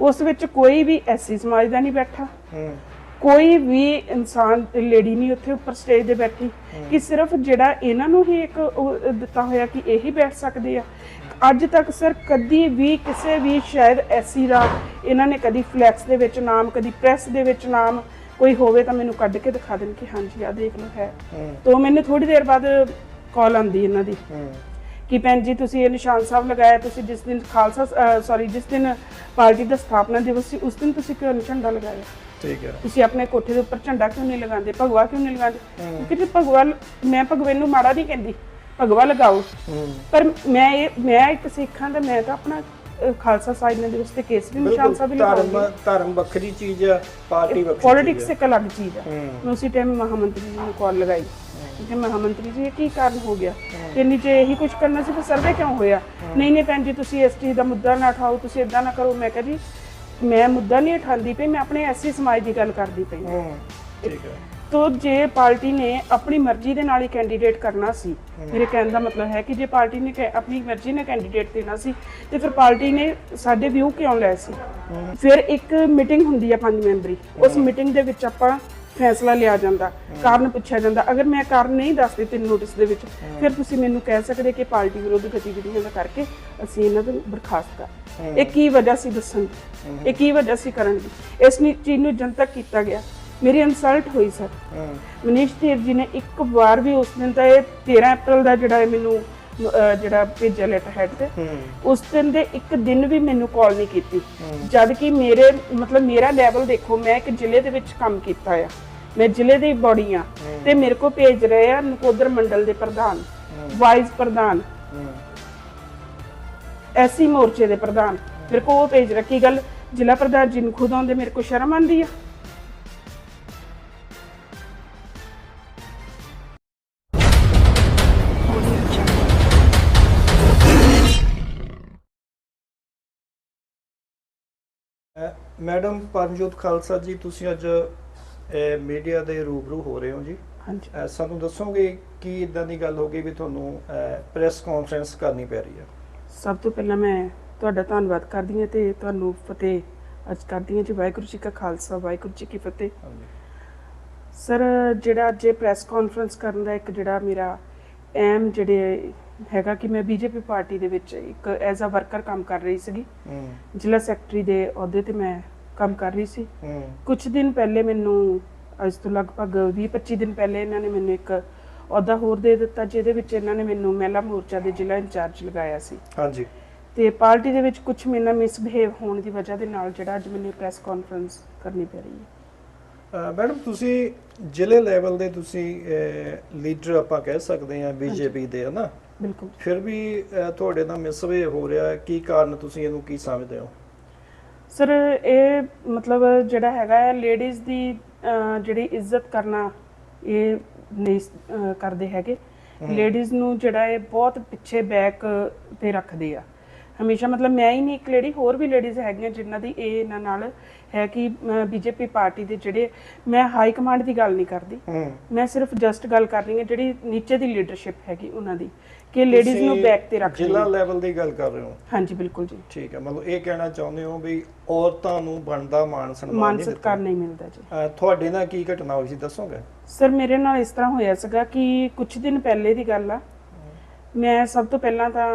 ਉਸ ਵਿੱਚ ਕੋਈ ਵੀ ਐਸੀ ਸਮਾਜ ਦਾ ਨਹੀਂ ਬੈਠਾ। ਕੋਈ ਵੀ ਇਨਸਾਨ ਲੇਡੀ ਨਹੀਂ ਉੱਥੇ ਉੱਪਰ ਸਟੇਜ ਤੇ ਬੈਠੀ। ਕਿ ਸਿਰਫ ਜਿਹੜਾ ਇਹਨਾਂ ਨੂੰ ਹੀ ਇੱਕ ਦਿੱਤਾ ਹੋਇਆ ਕਿ ਇਹੀ ਬੈਠ ਸਕਦੇ ਆ। ਅੱਜ ਤੱਕ ਸਰ ਕਦੀ ਵੀ ਕਿਸੇ ਵੀ ਸ਼ਾਇਦ ਐਸੀ ਦਾ ਇਹਨਾਂ ਨੇ ਕਦੀ ਫਲੈਕਸ ਦੇ ਵਿੱਚ ਨਾਮ ਕਦੀ ਪ੍ਰੈਸ ਦੇ ਵਿੱਚ ਨਾਮ ਕੋਈ ਹੋਵੇ ਤਾਂ ਮੈਨੂੰ ਕੱਢ ਕੇ ਦਿਖਾ ਦੇਣ ਕਿ ਹਾਂਜੀ ਆ ਦੇਖ ਲਓ ਹੈ। ਤੋਂ ਮੈਨੂੰ ਥੋੜੀ ਦੇਰ ਬਾਅਦ ਕਾਲ ਆਂਦੀ ਇਹਨਾਂ ਦੀ। ਕਿ ਭੈਣ ਜੀ ਤੁਸੀਂ ਇਹ ਨਿਸ਼ਾਨ ਸਾਹਿਬ ਲਗਾਇਆ ਤੁਸੀਂ ਜਿਸ ਦਿਨ ਖਾਲਸਾ ਸੌਰੀ ਜਿਸ ਦਿਨ ਪਾਰਟੀ ਦਾ ਸਥਾਪਨਾ ਦਿਵਸ ਸੀ ਉਸ ਦਿਨ ਤੁਸੀਂ ਕਿਉਂ ਝੰਡਾ ਲਗਾਇਆ? ਠੀਕ ਹੈ। ਤੁਸੀਂ ਆਪਣੇ ਕੋਠੇ ਦੇ ਉੱਪਰ ਝੰਡਾ ਕਿਉਂ ਨਹੀਂ ਲਗਾਉਂਦੇ? ਭਗਵਾ ਕਿਉਂ ਨਹੀਂ ਲਗਾਉਂਦੇ? ਕਿਉਂਕਿ ਭਗਵਾ ਮੈਂ ਭਗਵੇ ਨੂੰ ਮਾੜਾ ਨਹੀਂ ਕਹਿੰਦੀ ਭਗਵਾ ਲਗਾਓ। ਪਰ ਮੈਂ ਇਹ ਮੈਂ ਇੱਕ ਸਿੱਖਾਂ ਦਾ ਮੈਂ ਤਾਂ ਆਪਣਾ ਖਾਲਸਾ ਸਾਹਿਬ ਦੇ ਵਾਸਤੇ ਕੇਸਰੀ ਨਿਸ਼ਾਨ ਸਾਹਿਬ ਹੀ ਧਰਮ ਧਰਮ ਵੱਖਰੀ ਚੀਜ਼ ਆ ਪਾਰਟੀ ਵੱਖਰੀ ਪੋਲਿਟਿਕਸ ਆ। ਇੱਕ ਅਲੱਗ ਚੀਜ਼ ਮੈਂ ਉਸੇ ਟਾਈਮ ਮਹਾਮੰਤਰੀ ਜੀ ਨੂੰ ਕਾਲ ਲਗਾਈ। ਕਿ ਮਹਾਮੰਤਰੀ ਜੀ ਇਹ ਕੀ ਕਾਰਨ ਹੋ ਗਿਆ? ਕਿ ਨੀਚੇ ਇਹੀ ਕੁਝ ਕਰਨਾ ਸੀ ਤਾਂ ਸਰਵੇ ਕਿਉਂ ਹੋਇਆ? ਨਹੀਂ ਨਹੀਂ ਭੈਣ ਜੀ ਤੁਸੀਂ ਇਸ ਚੀਜ਼ ਦਾ ਮੁੱਦਾ ਨਾ ਉਠਾਓ ਤੁਸੀਂ ਇਦਾਂ ਨਾ ਕਰੋ। ਮੈਂ ਕਿਹਾ ਜੀ ਮੈਂ ਮੁੱਦਾ ਨਹੀਂ ਉਠਾਉਂਦੀ ਪਈ ਮੈਂ ਆਪਣੇ ਐਸੀ ਸਮਾਜ ਦੀ ਗੱਲ ਕਰਦੀ ਪਈ ਠੀਕ ਹੈ। ਤੋ ਜੇ ਪਾਰਟੀ ਨੇ ਆਪਣੀ ਮਰਜ਼ੀ ਦੇ ਨਾਲ ਹੀ ਕੈਂਡੀਡੇਟ ਕਰਨਾ ਸੀ ਮੇਰੇ ਕਹਿਣ ਦਾ ਮਤਲਬ ਹੈ ਕਿ ਜੇ ਪਾਰਟੀ ਨੇ ਆਪਣੀ ਮਰਜ਼ੀ ਨਾਲ ਕੈਂਡੀਡੇਟ ਦੇਣਾ ਸੀ ਤੇ ਫਿਰ ਪਾਰਟੀ ਨੇ ਸਾਡੇ ਵਿਊ ਕਿਉਂ ਲਏ ਸੀ? ਫਿਰ ਇੱਕ ਮੀਟਿੰਗ ਹੁੰਦੀ ਹੈ ਪੰਜ ਮੈਂਬਰੀ ਉਸ ਮੀਟਿੰਗ ਦੇ ਵਿੱਚ ਆਪਾਂ ਫੈਸਲਾ ਲਿਆ ਜਾਂਦਾ, ਕਾਰਨ ਪੁੱਛਿਆ ਜਾਂਦਾ। ਅਗਰ ਮੈਂ ਕਾਰਨ ਨਹੀਂ ਦੱਸਦੀ ਤੇ ਨੋਟਿਸ ਦੇ ਵਿੱਚ, ਫਿਰ ਤੁਸੀਂ ਮੈਨੂੰ ਕਹਿ ਸਕਦੇ ਕਿ ਪਾਰਟੀ ਵਿਰੋਧ ਗਤੀਵਿਧੀਆਂ ਦਾ ਕਰਕੇ ਅਸੀਂ ਇਹਨਾਂ ਨੂੰ ਬਰਖਾਸਤ ਕਰ ਇਹ ਕੀ ਵਜ੍ਹਾ ਸੀ ਦੱਸਣ ਦੀ? ਇਹ ਕੀ ਵਜ੍ਹਾ ਸੀ ਕਰਨ ਦੀ? ਇਸ ਨੀ- ਚੀਜ਼ ਨੂੰ ਜਨਤਕ ਕੀਤਾ ਗਿਆ। ਮੇਰੀ ਇਨਸਲਟ ਹੋਈ ਸਰ ਮਨੀਸ਼ ਧੀਰ ਜੀ ਨੇ ਇੱਕ ਵਾਰ ਵੀ ਉਸ ਦਿਨ ਤਾਂ ਇਹ 13 ਅਪ੍ਰੈਲ ਦਾ ਜਿਹੜਾ ਮੈਨੂੰ ਜਿਹੜਾ ਭੇਜਿਆ ਲੈਟਰ ਹੈਡ ਤੇ, ਉਸ ਦਿਨ ਦੇ ਇੱਕ ਦਿਨ ਵੀ ਮੈਨੂੰ ਕਾਲ ਨਹੀਂ ਕੀਤੀ। ਜਦ ਕਿ ਮੇਰੇ ਮਤਲਬ ਮੇਰਾ ਲੈਵਲ ਦੇਖੋ, ਮੈਂ ਇੱਕ ਜ਼ਿਲ੍ਹੇ ਦੇ ਵਿੱਚ ਕੰਮ ਕੀਤਾ ਆ। ਮੈਂ ਜ਼ਿਲ੍ਹੇ ਦੀ ਬੋਡੀ ਆ ਤੇ ਮੇਰੇ ਕੋ ਭੇਜ ਰਹੇ ਆ ਨਕੋਦਰ ਮੰਡਲ ਦੇ ਪ੍ਰਧਾਨ ਵਾਈਸ ਪ੍ਰਧਾਨ। ਐਸੀ ਮੋਰਚੇ ਦੇ ਪ੍ਰਧਾਨ। ਮੇਰੇ ਕੋ ਉਹ ਭੇਜ ਰੱਖੀ ਗੱਲ ਜ਼ਿਲ੍ਹਾ ਪ੍ਰਧਾਨ ਜੀ ਨੂੰ ਖੁਦ ਆਉਂਦੇ ਮੇਰੇ ਕੋ ਸ਼ਰਮ ਆਂਦੀ ਆ। ਮੈਡਮ ਪਰਮਜੋਤ ਖਾਲਸਾ ਜੀ ਤੁਸੀਂ ਅੱਜ ਮੀਡੀਆ ਦੇ ਰੂਬਰੂ ਹੋ ਰਹੇ ਹੋ ਜੀ। ਹਾਂਜੀ। ਸਾਨੂੰ ਦੱਸੋਗੇ ਕੀ ਇਦਾਂ ਦੀ ਗੱਲ ਹੋ ਗਈ ਵੀ ਤੁਹਾਨੂੰ ਪ੍ਰੈਸ ਕਾਨਫਰੰਸ ਕਰਨੀ ਪੈ ਰਹੀ ਹੈ? ਸਭ ਤੋਂ ਪਹਿਲਾਂ ਮੈਂ ਤੁਹਾਡਾ ਧੰਨਵਾਦ ਕਰਦੀ ਹਾਂ ਤੇ ਤੁਹਾਨੂੰ ਫਤਿਹ ਅੱਜ ਕਰਦੀ ਹਾਂ ਜੀ। ਵਾਹਿਗੁਰੂ ਜੀ ਕਾ ਖਾਲਸਾ ਵਾਹਿਗੁਰੂ ਜੀ ਕੀ ਫਤਿਹ। ਸਰ ਜਿਹੜਾ ਅੱਜ ਪ੍ਰੈਸ ਕਾਨਫਰੰਸ ਕਰਨ ਦਾ ਇੱਕ ਜਿਹੜਾ ਮੇਰਾ ਅਹਿਮ ਜਿਹੜੇ ਹੈਗਾ ਕਿ ਮੈਂ ਬੀਜੇਪੀ ਪਾਰਟੀ ਦੇ ਵਿੱਚ ਇੱਕ ਐਜ਼ ਅ ਵਰਕਰ ਕੰਮ ਕਰ ਰਹੀ ਸੀਗੀ। ਜ਼ਿਲ੍ਹਾ ਸੈਕਟਰੀ ਦੇ ਅਹੁਦੇ ਤੇ ਮੈਂ ਕੰਮ ਕਰ ਰਹੀ ਸੀ। ਹੂੰ। ਕੁਝ ਦਿਨ ਪਹਿਲੇ ਮੈਨੂੰ ਅੱਜ ਤੋਂ ਲਗਭਗ 20-25 ਦਿਨ ਪਹਿਲੇ ਇਹਨਾਂ ਨੇ ਮੈਨੂੰ ਇੱਕ ਅਹੁਦਾ ਹੋਰ ਦੇ ਦਿੱਤਾ ਜਿਹਦੇ ਵਿੱਚ ਇਹਨਾਂ ਨੇ ਮੈਨੂੰ ਮਹਿਲਾ ਮੋਰਚਾ ਦੇ ਜ਼ਿਲ੍ਹਾ ਇੰਚਾਰਜ ਲਗਾਇਆ ਸੀ। ਹਾਂਜੀ। ਤੇ ਪਾਰਟੀ ਦੇ ਵਿੱਚ ਕੁਝ ਮੇਰੇ ਨਾਲ ਮਿਸਬਿਹੇਵ ਹੋਣ ਦੀ ਵਜ੍ਹਾ ਦੇ ਨਾਲ ਜਿਹੜਾ ਅੱਜ ਮੈਨੂੰ ਪ੍ਰੈਸ ਕਾਨਫਰੰਸ ਕਰਨੀ ਪੈ ਰਹੀ ਹੈ। ਮੈਡਮ ਤੁਸੀਂ ਜ਼ਿਲ੍ਹੇ ਲੈਵਲ ਦੇ ਤੁਸੀਂ ਲੀਡਰ ਆਪਾਂ ਕਹਿ ਸਕਦੇ ਹਾਂ ਬੀਜੇਪੀ ਦੇ ਹਨਾ? ਬਿਲਕੁਲ। ਫਿਰ ਵੀ ਤੁਹਾਡੇ ਨਾਲ ਮਿਸਵੇ ਹੋ ਰਿਹਾ ਹੈ। ਕੀ ਕਾਰਨ ਤੁਸੀਂ ਇਹਨੂੰ ਕੀ ਸਮਝਦੇ ਹੋ? ਸਰ ਇਹ ਮਤਲਬ ਜਿਹੜਾ ਹੈਗਾ ਹੈ ਲੇਡੀਜ਼ ਦੀ ਅਹ, ਜਿਹੜੀ ਇੱਜ਼ਤ ਕਰਨਾ ਇਹ ਨਹੀਂ ਅਹ, ਕਰਦੇ ਹੈਗੇ। ਲੇਡੀਜ਼ ਨੂੰ ਜਿਹੜਾ ਇਹ ਬਹੁਤ ਪਿੱਛੇ ਬੈਕ ਤੇ ਰੱਖਦੇ ਆ। ਹਮੇਸ਼ਾ ਮਤਲਬ ਮੈਂ ਹੀ ਨਹੀਂ ਇੱਕ ਲੇਡੀ ਹੋਰ ਵੀ ਲੇਡੀਜ਼ ਹੈਗੀਆਂ ਜਿਨ੍ਹਾਂ ਦੀ ਇਹ ਇਹਨਾਂ ਨਾਲ ਹੈ ਕਿ ਬੀਜੇਪੀ ਪਾਰਟੀ ਦੇ ਜਿਹੜੇ ਮੈਂ ਹਾਈ ਕਮਾਂਡ ਦੀ ਗੱਲ ਨਹੀਂ ਕਰਦੀ। ਮੈਂ ਸਿਰਫ ਜਸਟ ਗੱਲ ਕਰ ਰਹੀ ਹਾਂ ਜਿਹੜੀ ਨੀਚੇ ਦੀ ਲੀਡਰਸ਼ਿਪ ਹੈਗੀ ਉਹਨਾਂ ਦੀ ਕਿ ਲੇਡੀਜ਼ ਨੂੰ ਬੈਕ ਤੇ ਰੱਖਦੇ ਜ਼ਿਲ੍ਹਾ। ਲੈਵਲ ਦੀ ਗੱਲ ਕਰ ਰਹੇ ਹੋ? ਹਾਂਜੀ ਬਿਲਕੁਲ ਜੀ। ਠੀਕ ਹੈ ਮਤਲਬ ਇਹ ਕਹਿਣਾ ਚਾਹੁੰਦੇ ਹੋ ਵੀ ਔਰਤਾਂ ਨੂੰ ਬਣਦਾ ਮਾਣ ਸਨਮਾਨ ਮਾਨ ਨਹੀਂ ਦਿੱਤਾ? ਨਹੀਂ ਮਿਲਦਾ ਜੀ। ਤੁਹਾਡੇ ਨਾਲ ਕੀ ਘਟਨਾ ਹੋਈ ਸੀ ਦੱਸੋਗੇ? ਸਰ ਮੇਰੇ ਨਾਲ ਇਸ ਤਰ੍ਹਾਂ ਹੋਇਆ ਸੀਗਾ ਕਿ ਕੁਝ ਦਿਨ ਪਹਿਲੇ ਦੀ ਗੱਲ ਆ। ਮੈਂ ਸਭ ਤੋਂ ਪਹਿਲਾਂ ਤਾਂ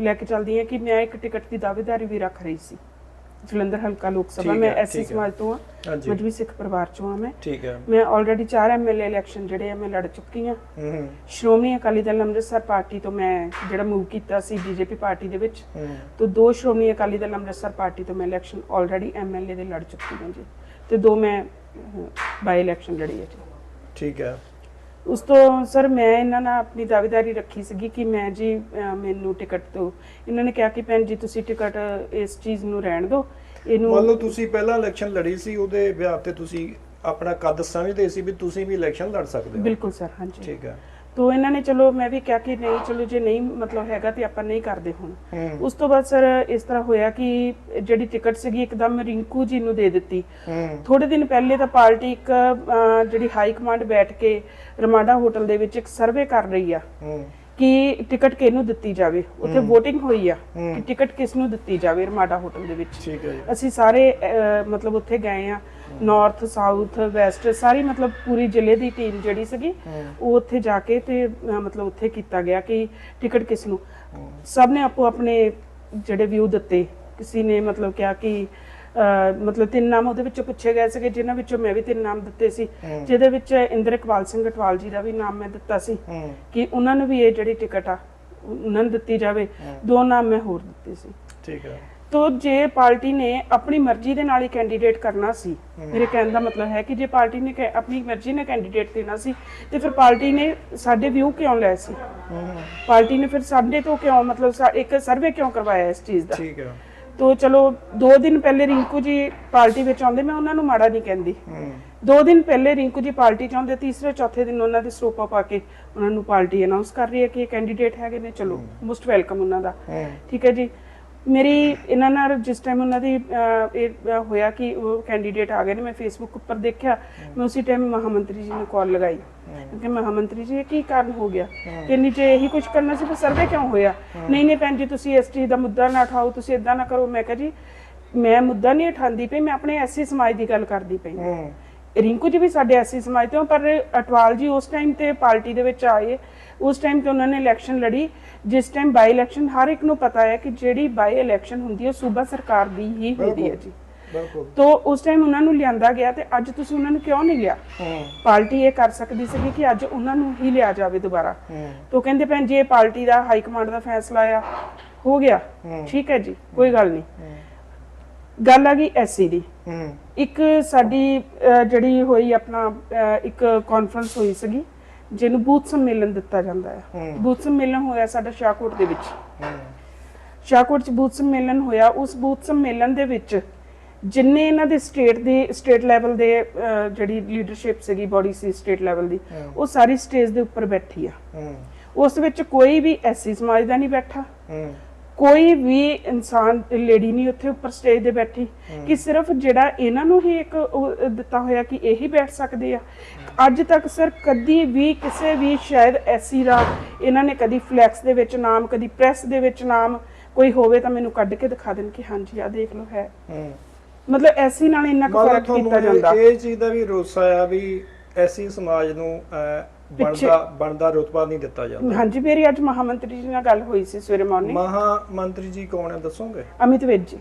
ਲੈ ਕੇ ਚੱਲਦੀ ਹਾਂ ਕਿ ਮੈਂ ਇੱਕ ਟਿਕਟ ਦੀ ਦਾਅਵੇਦਾਰੀ ਵੀ ਰੱਖ ਰਹੀ ਸੀ। ਜਲੰਧਰ ਹਲਕਾ ਲੋਕ ਸਭਾ ਮੈਂ ਐਸਸੀ। ਸਮਾਜ ਤੋਂ ਆ ਮਜਬੀ ਸਿੱਖ ਪਰਿਵਾਰ ਚੋਂ ਆ ਮੈਂ। ਠੀਕ ਹੈ। ਮੈਂ ਆਲਰੇਡੀ 4 ਐਮਐਲਏ ਇਲੈਕਸ਼ਨ ਜਿਹੜੇ ਆ ਮੈਂ ਲੜ ਚੁੱਕੀ ਆ ਸ਼੍ਰੋਮਣੀ ਅਕਾਲੀ ਦਲ ਅੰਮ੍ਰਿਤਸਰ ਪਾਰਟੀ ਤੋਂ ਮੈਂ ਜਿਹੜਾ ਮੂਵ ਕੀਤਾ ਸੀ ਬੀਜੇਪੀ ਪਾਰਟੀ ਦੇ ਵਿੱਚ ਤੋਂ ਦੋ ਸ਼੍ਰੋਮਣੀ ਅਕਾਲੀ ਦਲ ਅੰਮ੍ਰਿਤਸਰ ਪਾਰਟੀ ਤੋਂ ਮੈਂ ਇਲੈਕਸ਼ਨ ਆਲਰੇਡੀ ਐਮਐਲਏ ਦੇ ਲੜ ਚੁੱਕੀ ਹਾਂ ਜੀ। ਤੇ ਦੋ ਮੈਂ ਬਾਈ ਇਲੈਕਸ਼ਨ ਲੜੀ ਹੈ ਜੀ। ਠੀਕ ਹੈ। ਉਸ ਤੋਂ ਸਰ ਮੈਂ ਇਹਨਾਂ ਨਾਲ ਆਪਣੀ ਦਾਅਵੇਦਾਰੀ ਰੱਖੀ ਸੀਗੀ ਕਿ ਮੈਂ ਜੀ ਅਹ, ਮੈਨੂੰ ਟਿਕਟ ਦਿਓ। ਇਹਨਾਂ ਨੇ ਕਿਹਾ ਕਿ ਭੈਣ ਜੀ ਤੁਸੀਂ ਟਿਕਟ ਇਸ ਚੀਜ਼ ਨੂੰ ਰਹਿਣ ਦਿਓ। ਇਹਨੂੰ ਮੰਨ ਲਓ ਤੁਸੀਂ ਪਹਿਲਾਂ ਇਲੈਕਸ਼ਨ ਲੜੀ ਸੀ ਉਹਦੇ ਵਿਆਹ ਤੇ ਤੁਸੀਂ ਆਪਣਾ ਕੱਦ ਸਮਝਦੇ ਸੀ ਵੀ ਤੁਸੀਂ ਵੀ ਇਲੈਕਸ਼ਨ ਲੜ ਸਕਦੇ ਹੋ। ਬਿਲਕੁਲ ਸਰ ਹਾਂਜੀ। ਠੀਕ ਹੈ। ਤੋਂ ਇਹਨਾਂ ਨੇ ਚਲੋ ਮੈਂ ਵੀ ਕਿਹਾ ਕਿ ਨਹੀਂ ਚਲੋ ਜੇ ਨਹੀਂ ਮਤਲਬ ਹੈਗਾ ਤੇ ਆਪਾਂ ਨਹੀਂ ਕਰਦੇ ਹੁਣ। ਉਸ ਤੋਂ ਬਾਅਦ ਸਰ ਇਸ ਤਰ੍ਹਾਂ ਹੋਇਆ ਕਿ ਜਿਹੜੀ ਟਿਕਟ ਸੀਗੀ ਇੱਕਦਮ ਰਿੰਕੂ ਜੀ ਨੂੰ ਦੇ ਦਿੱਤੀ। ਥੋੜੇ ਦਿਨ ਪਹਿਲੇ ਤਾਂ ਪਾਰਟੀ ਇੱਕ ਜਿਹੜੀ ਹਾਈ ਕਮਾਂਡ ਬੈਠ ਕੇ ਰਮਾਡਾ ਹੋਟਲ ਦੇ ਵਿੱਚ ਇੱਕ ਸਰਵੇ ਕਰ ਰਹੀ ਆ ਕਿ ਟਿਕਟ ਕਿਹਨੂੰ ਦਿੱਤੀ ਜਾਵੇ। ਉੱਥੇ VOTING ਹੋਈ ਆ ਕਿ ਟਿਕਟ ਕਿਸ ਨੂੰ ਦਿੱਤੀ ਜਾਵੇ ਰਮਾਡਾ ਹੋਟਲ ਦੇ ਵਿੱਚ। ਠੀਕ ਹੈ ਜੀ। ਅਸੀਂ ਸਾਰੇ ਮਤਲਬ ਉੱਥੇ ਗਏ ਆ। ਨਾਰਥ ਸਾਊਥ ਵੈਸਟ ਸਾਰੀ ਮਤਲਬ ਪੂਰੀ ਜ਼ਿਲ੍ਹੇ ਦੀ ਟੀਮ ਜਿਹੜੀ ਸੀਗੀ ਉਹ ਉੱਥੇ ਜਾ ਕੇ ਤੇ ਅਹ, ਮਤਲਬ ਉੱਥੇ ਕੀਤਾ ਗਿਆ ਕਿ ਟਿਕਟ ਕਿਸ ਨੂੰ। ਸਭ ਨੇ ਆਪੋ ਆਪਣੇ ਜਿਹੜੇ ਵਿਊ ਦਿੱਤੇ। ਕਿਸੇ ਨੇ ਮਤਲਬ ਕਿਹਾ ਕਿ ਅਹ, ਮਤਲਬ ਤਿੰਨ ਨਾਮ ਉਹਦੇ ਵਿੱਚੋਂ ਪੁੱਛੇ ਗਏ ਸੀਗੇ ਜਿਨ੍ਹਾਂ ਵਿੱਚੋਂ ਮੈਂ ਵੀ ਤਿੰਨ ਨਾਮ ਦਿੱਤੇ ਸੀ। ਜਿਹਦੇ ਵਿੱਚ ਇੰਦਰ ਇਕਬਾਲ ਸਿੰਘ ਅਟਵਾਲ ਜੀ ਦਾ ਵੀ ਨਾਮ ਮੈਂ ਦਿੱਤਾ ਸੀ। ਹੂੰ। ਕਿ ਉਹਨਾਂ ਨੂੰ ਵੀ ਇਹ ਜਿਹੜੀ ਟਿਕਟ ਆ ਉਹਨਾਂ ਨੂੰ ਦਿੱਤੀ ਜਾਵੇ। ਦੋ ਨਾਮ ਮੈਂ ਹੋਰ ਦਿੱਤੇ ਸੀ। ਠੀਕ ਹੈ। ਤੋ ਜੇ ਪਾਰਟੀ ਨੇ ਆਪਣੀ ਮਰਜ਼ੀ ਦੇ ਨਾਲ ਹੀ ਕੈਂਡੀਡੇਟ ਕਰਨਾ ਸੀ ਮੇਰੇ ਕਹਿਣ ਦਾ ਮਤਲਬ ਹੈ ਕਿ ਜੇ ਪਾਰਟੀ ਨੇ ਕੈ- ਆਪਣੀ ਮਰਜ਼ੀ ਨਾਲ ਕੈਂਡੀਡੇਟ ਦੇਣਾ ਸੀ ਤੇ ਫਿਰ ਪਾਰਟੀ ਨੇ ਸਾਡੇ ਵਿਊ ਕਿਉਂ ਲਏ ਸੀ? ਪਾਰਟੀ ਨੇ ਫਿਰ ਸਾਡੇ ਤੋਂ ਕਿਉਂ ਮਤਲਬ ਸਾ- ਇੱਕ ਸਰਵੇ ਕਿਉਂ ਕਰਵਾਇਆ ਇਸ ਚੀਜ਼ ਦਾ? ਠੀਕ ਹੈ ਤੋ ਚਲੋ 2 ਦਿਨ ਪਹਿਲੇ ਰਿੰਕੂ ਜੀ ਪਾਰਟੀ ਵਿੱਚ ਆਉਂਦੇ ਮੈਂ ਉਹਨਾਂ ਨੂੰ ਮਾੜਾ ਨਹੀਂ ਕਹਿੰਦੀ। ਹੂੰ। ਦੋ ਦਿਨ ਪਹਿਲੇ ਰਿੰਕੂ ਜੀ ਪਾਰਟੀ ਚ ਆਉਂਦੇ ਤੀਸਰੇ ਚੌਥੇ ਦਿਨ ਉਹਨਾਂ ਦੇ ਸਰੂਪਾ ਪਾ ਕੇ ਉਹਨਾਂ ਨੂੰ ਪਾਰਟੀ ਅਨਾਉਂਸ ਕਰ ਰਹੀ ਹੈ ਕਿ ਇਹ ਕੈਂਡੀਡੇਟ ਹੈਗੇ ਨੇ ਚਲੋ ਮੋਸਟ ਵੈਲਕਮ ਉਹਨਾਂ ਦਾ। ਹੂੰ। ਠੀਕ ਹੈ ਜੀ? ਮੇਰੀ ਇਹਨਾਂ ਨਾਲ ਜਿਸ ਟਾਈਮ ਉਹਨਾਂ ਦੀ ਅਹ, ਇਹ ਅਹ, ਹੋਇਆ ਕਿ ਉਹ ਕੈਂਡੀਡੇਟ ਆ ਗਏ ਨੇ ਮੈਂ ਫੇਸਬੁੱਕ ਉੱਪਰ ਦੇਖਿਆ ਮੈਂ ਉਸੇ ਟਾਈਮ ਮਹਾਮੰਤਰੀ ਜੀ ਨੂੰ ਕਾਲ ਲਗਾਈ। ਕਿ ਮਹਾਮੰਤਰੀ ਜੀ ਇਹ ਕੀ ਕਾਰਨ ਹੋ ਗਿਆ? ਕਿ ਨੀਚੇ ਇਹੀ ਕੁਝ ਕਰਨਾ ਸੀ ਫਿਰ ਸਰਵੇ ਕਿਉਂ ਹੋਇਆ? ਨਹੀਂ ਨਹੀਂ ਭੈਣ ਜੀ ਤੁਸੀਂ ਇਸ ਚੀਜ਼ ਦਾ ਮੁੱਦਾ ਨਾ ਉਠਾਓ ਤੁਸੀਂ ਇਦਾਂ ਨਾ ਕਰੋ। ਮੈਂ ਕਿਹਾ ਜੀ ਮੈਂ ਮੁੱਦਾ ਨਹੀਂ ਉਠਾਉਂਦੀ ਪਈ ਮੈਂ ਆਪਣੇ ਐਸੀ ਸਮਾਜ ਦੀ ਗੱਲ ਕਰਦੀ ਪਈ। ਹੂੰ। ਰਿੰਕੂ ਜੀ ਵੀ ਸਾਡੇ ਐਸੀ ਸਮਾਜ ਤੋਂ ਪਰ ਅਟਵਾਲ ਜੀ ਉਸ ਟਾਈਮ ਤੇ ਪਾਰਟੀ ਦੇ ਵਿੱਚ ਆਏ ਉਸ ਟਾਈਮ ਤੇ ਉਹਨਾਂ ਨੇ ਇਲੈਕਸ਼ਨ ਲੜੀ ਜਿਸ ਟਾਈਮ ਬਾਈ ਇਲੈਕਸ਼ਨ ਹਰ ਇੱਕ ਨੂੰ ਪਤਾ ਹੈ ਕਿ ਜਿਹੜੀ ਬਾਈ ਇਲੈਕਸ਼ਨ ਹੁੰਦੀ ਹੈ ਸੂਬਾ ਸਰਕਾਰ ਦੀ ਹੀ ਹੁੰਦੀ ਹੈ ਜੀ। ਬਿਲਕੁਲ। ਤੋਂ ਉਸ ਟਾਈਮ ਉਹਨਾਂ ਨੂੰ ਲਿਆਂਦਾ ਗਿਆ ਤੇ ਅੱਜ ਤੁਸੀਂ ਉਹਨਾਂ ਨੂੰ ਕਿਉਂ ਨਹੀਂ ਲਿਆ? ਪਾਰਟੀ ਇਹ ਕਰ ਸਕਦੀ ਸੀ ਕਿ ਅੱਜ ਉਹਨਾਂ ਨੂੰ ਹੀ ਲਿਆ ਜਾਵੇ ਦੁਬਾਰਾ। ਤੋਂ ਕਹਿੰਦੇ ਭੈਣ ਜੀ ਇਹ ਪਾਰਟੀ ਦਾ ਹਾਈ ਕਮਾਂਡ ਦਾ ਫੈਸਲਾ ਆ। ਹੋ ਗਿਆ। ਠੀਕ ਹੈ ਜੀ ਕੋਈ ਗੱਲ ਨਹੀਂ। ਗੱਲ ਆ ਗਈ ਐਸਸੀ ਦੀ। ਇੱਕ ਸਾਡੀ ਜਿਹੜੀ ਹੋਈ ਆਪਣਾ ਇੱਕ ਕਾਨਫਰੰਸ ਹੋਈ ਸੀਗੀ। ਜਿਹਨੂੰ ਬੂਥ ਸੰਮੇਲਨ ਦਿੱਤਾ ਜਾਂਦਾ ਹੈ। ਬੂਥ ਸੰਮੇਲਨ ਹੋਇਆ ਸਾਡਾ ਸ਼ਾਹਕੋਟ ਦੇ ਵਿੱਚ। ਸ਼ਾਹਕੋਟ ਚ ਬੂਥ ਸੰਮੇਲਨ ਹੋਇਆ। ਉਸ ਬੂਥ ਸੰਮੇਲਨ ਦੇ ਵਿੱਚ ਜਿੰਨੇ ਇਹਨਾਂ ਦੇ ਸਟੇਟ ਦੇ ਸਟੇਟ ਲੈਵਲ ਦੇ ਜਿਹੜੀ ਲੀਡਰਸ਼ਿਪ ਸੀਗੀ ਬੋਡੀ ਸੀ ਸਟੇਟ ਲੈਵਲ ਦੀ ਉਹ ਸਾਰੀ ਸਟੇਜ ਦੇ ਉੱਪਰ ਬੈਠੀ ਆ। ਉਸ ਵਿੱਚ ਕੋਈ ਵੀ ਐਸੀ ਸਮਾਜ ਦਾ ਨਹੀਂ ਬੈਠਾ। ਕੋਈ ਵੀ ਇਨਸਾਨ ਲੇਡੀ ਨਹੀਂ ਉੱਥੇ ਉੱਪਰ ਸਟੇਜ ਤੇ ਬੈਠੀ। ਕਿ ਸਿਰਫ ਜਿਹੜਾ ਇਹਨਾਂ ਨੂੰ ਹੀ ਇੱਕ ਦਿੱਤਾ ਹੋਇਆ ਕਿ ਇਹੀ ਬੈਠ ਸਕਦੇ ਆ। ਅੱਜ ਤੱਕ ਸਰ ਕਦੀ ਵੀ ਕਿਸੇ ਵੀ ਸ਼ਾਇਦ ਐਸੀ ਦਾ ਇਹਨਾਂ ਨੇ ਕਦੀ ਫਲੈਕਸ ਦੇ ਵਿੱਚ ਨਾਮ ਕਦੀ ਪ੍ਰੈਸ ਦੇ ਵਿੱਚ ਨਾਮ ਕੋਈ ਹੋਵੇ ਤਾਂ ਮੈਨੂੰ ਕੱਢ ਕੇ ਦਿਖਾ ਦੇਣ ਕਿ ਹਾਂਜੀ ਆ ਦੇਖ ਲਓ ਹੈ। ਮਤਲਬ ਐਸੀ ਨਾਲ ਇੰਨਾ ਕੁ ਫ਼ਰਕ ਕੀਤਾ ਜਾਂਦਾ। ਇਹ- ਚੀਜ਼ ਦਾ ਵੀ ਰੋਸਾ ਆ ਵੀ ਐਸੀ ਸਮਾਜ ਨੂੰ ਬਣਦਾ ਬਣਦਾ ਰੁਤਬਾ ਨਹੀਂ ਦਿੱਤਾ ਜਾਂਦਾ। ਹਾਂਜੀ ਮੇਰੀ ਅੱਜ ਮਹਾਮੰਤਰੀ ਜੀ ਨਾਲ ਗੱਲ ਹੋਈ ਸੀ ਸਵੇਰੇ ਮਾਰਨਿੰਗ ਮਹਾ ਮੰਤਰੀ ਜੀ ਕੌਣ ਹੈ ਦੱਸੋਗੇ? ਅਮਿਤ ਵਿਜ ਜੀ।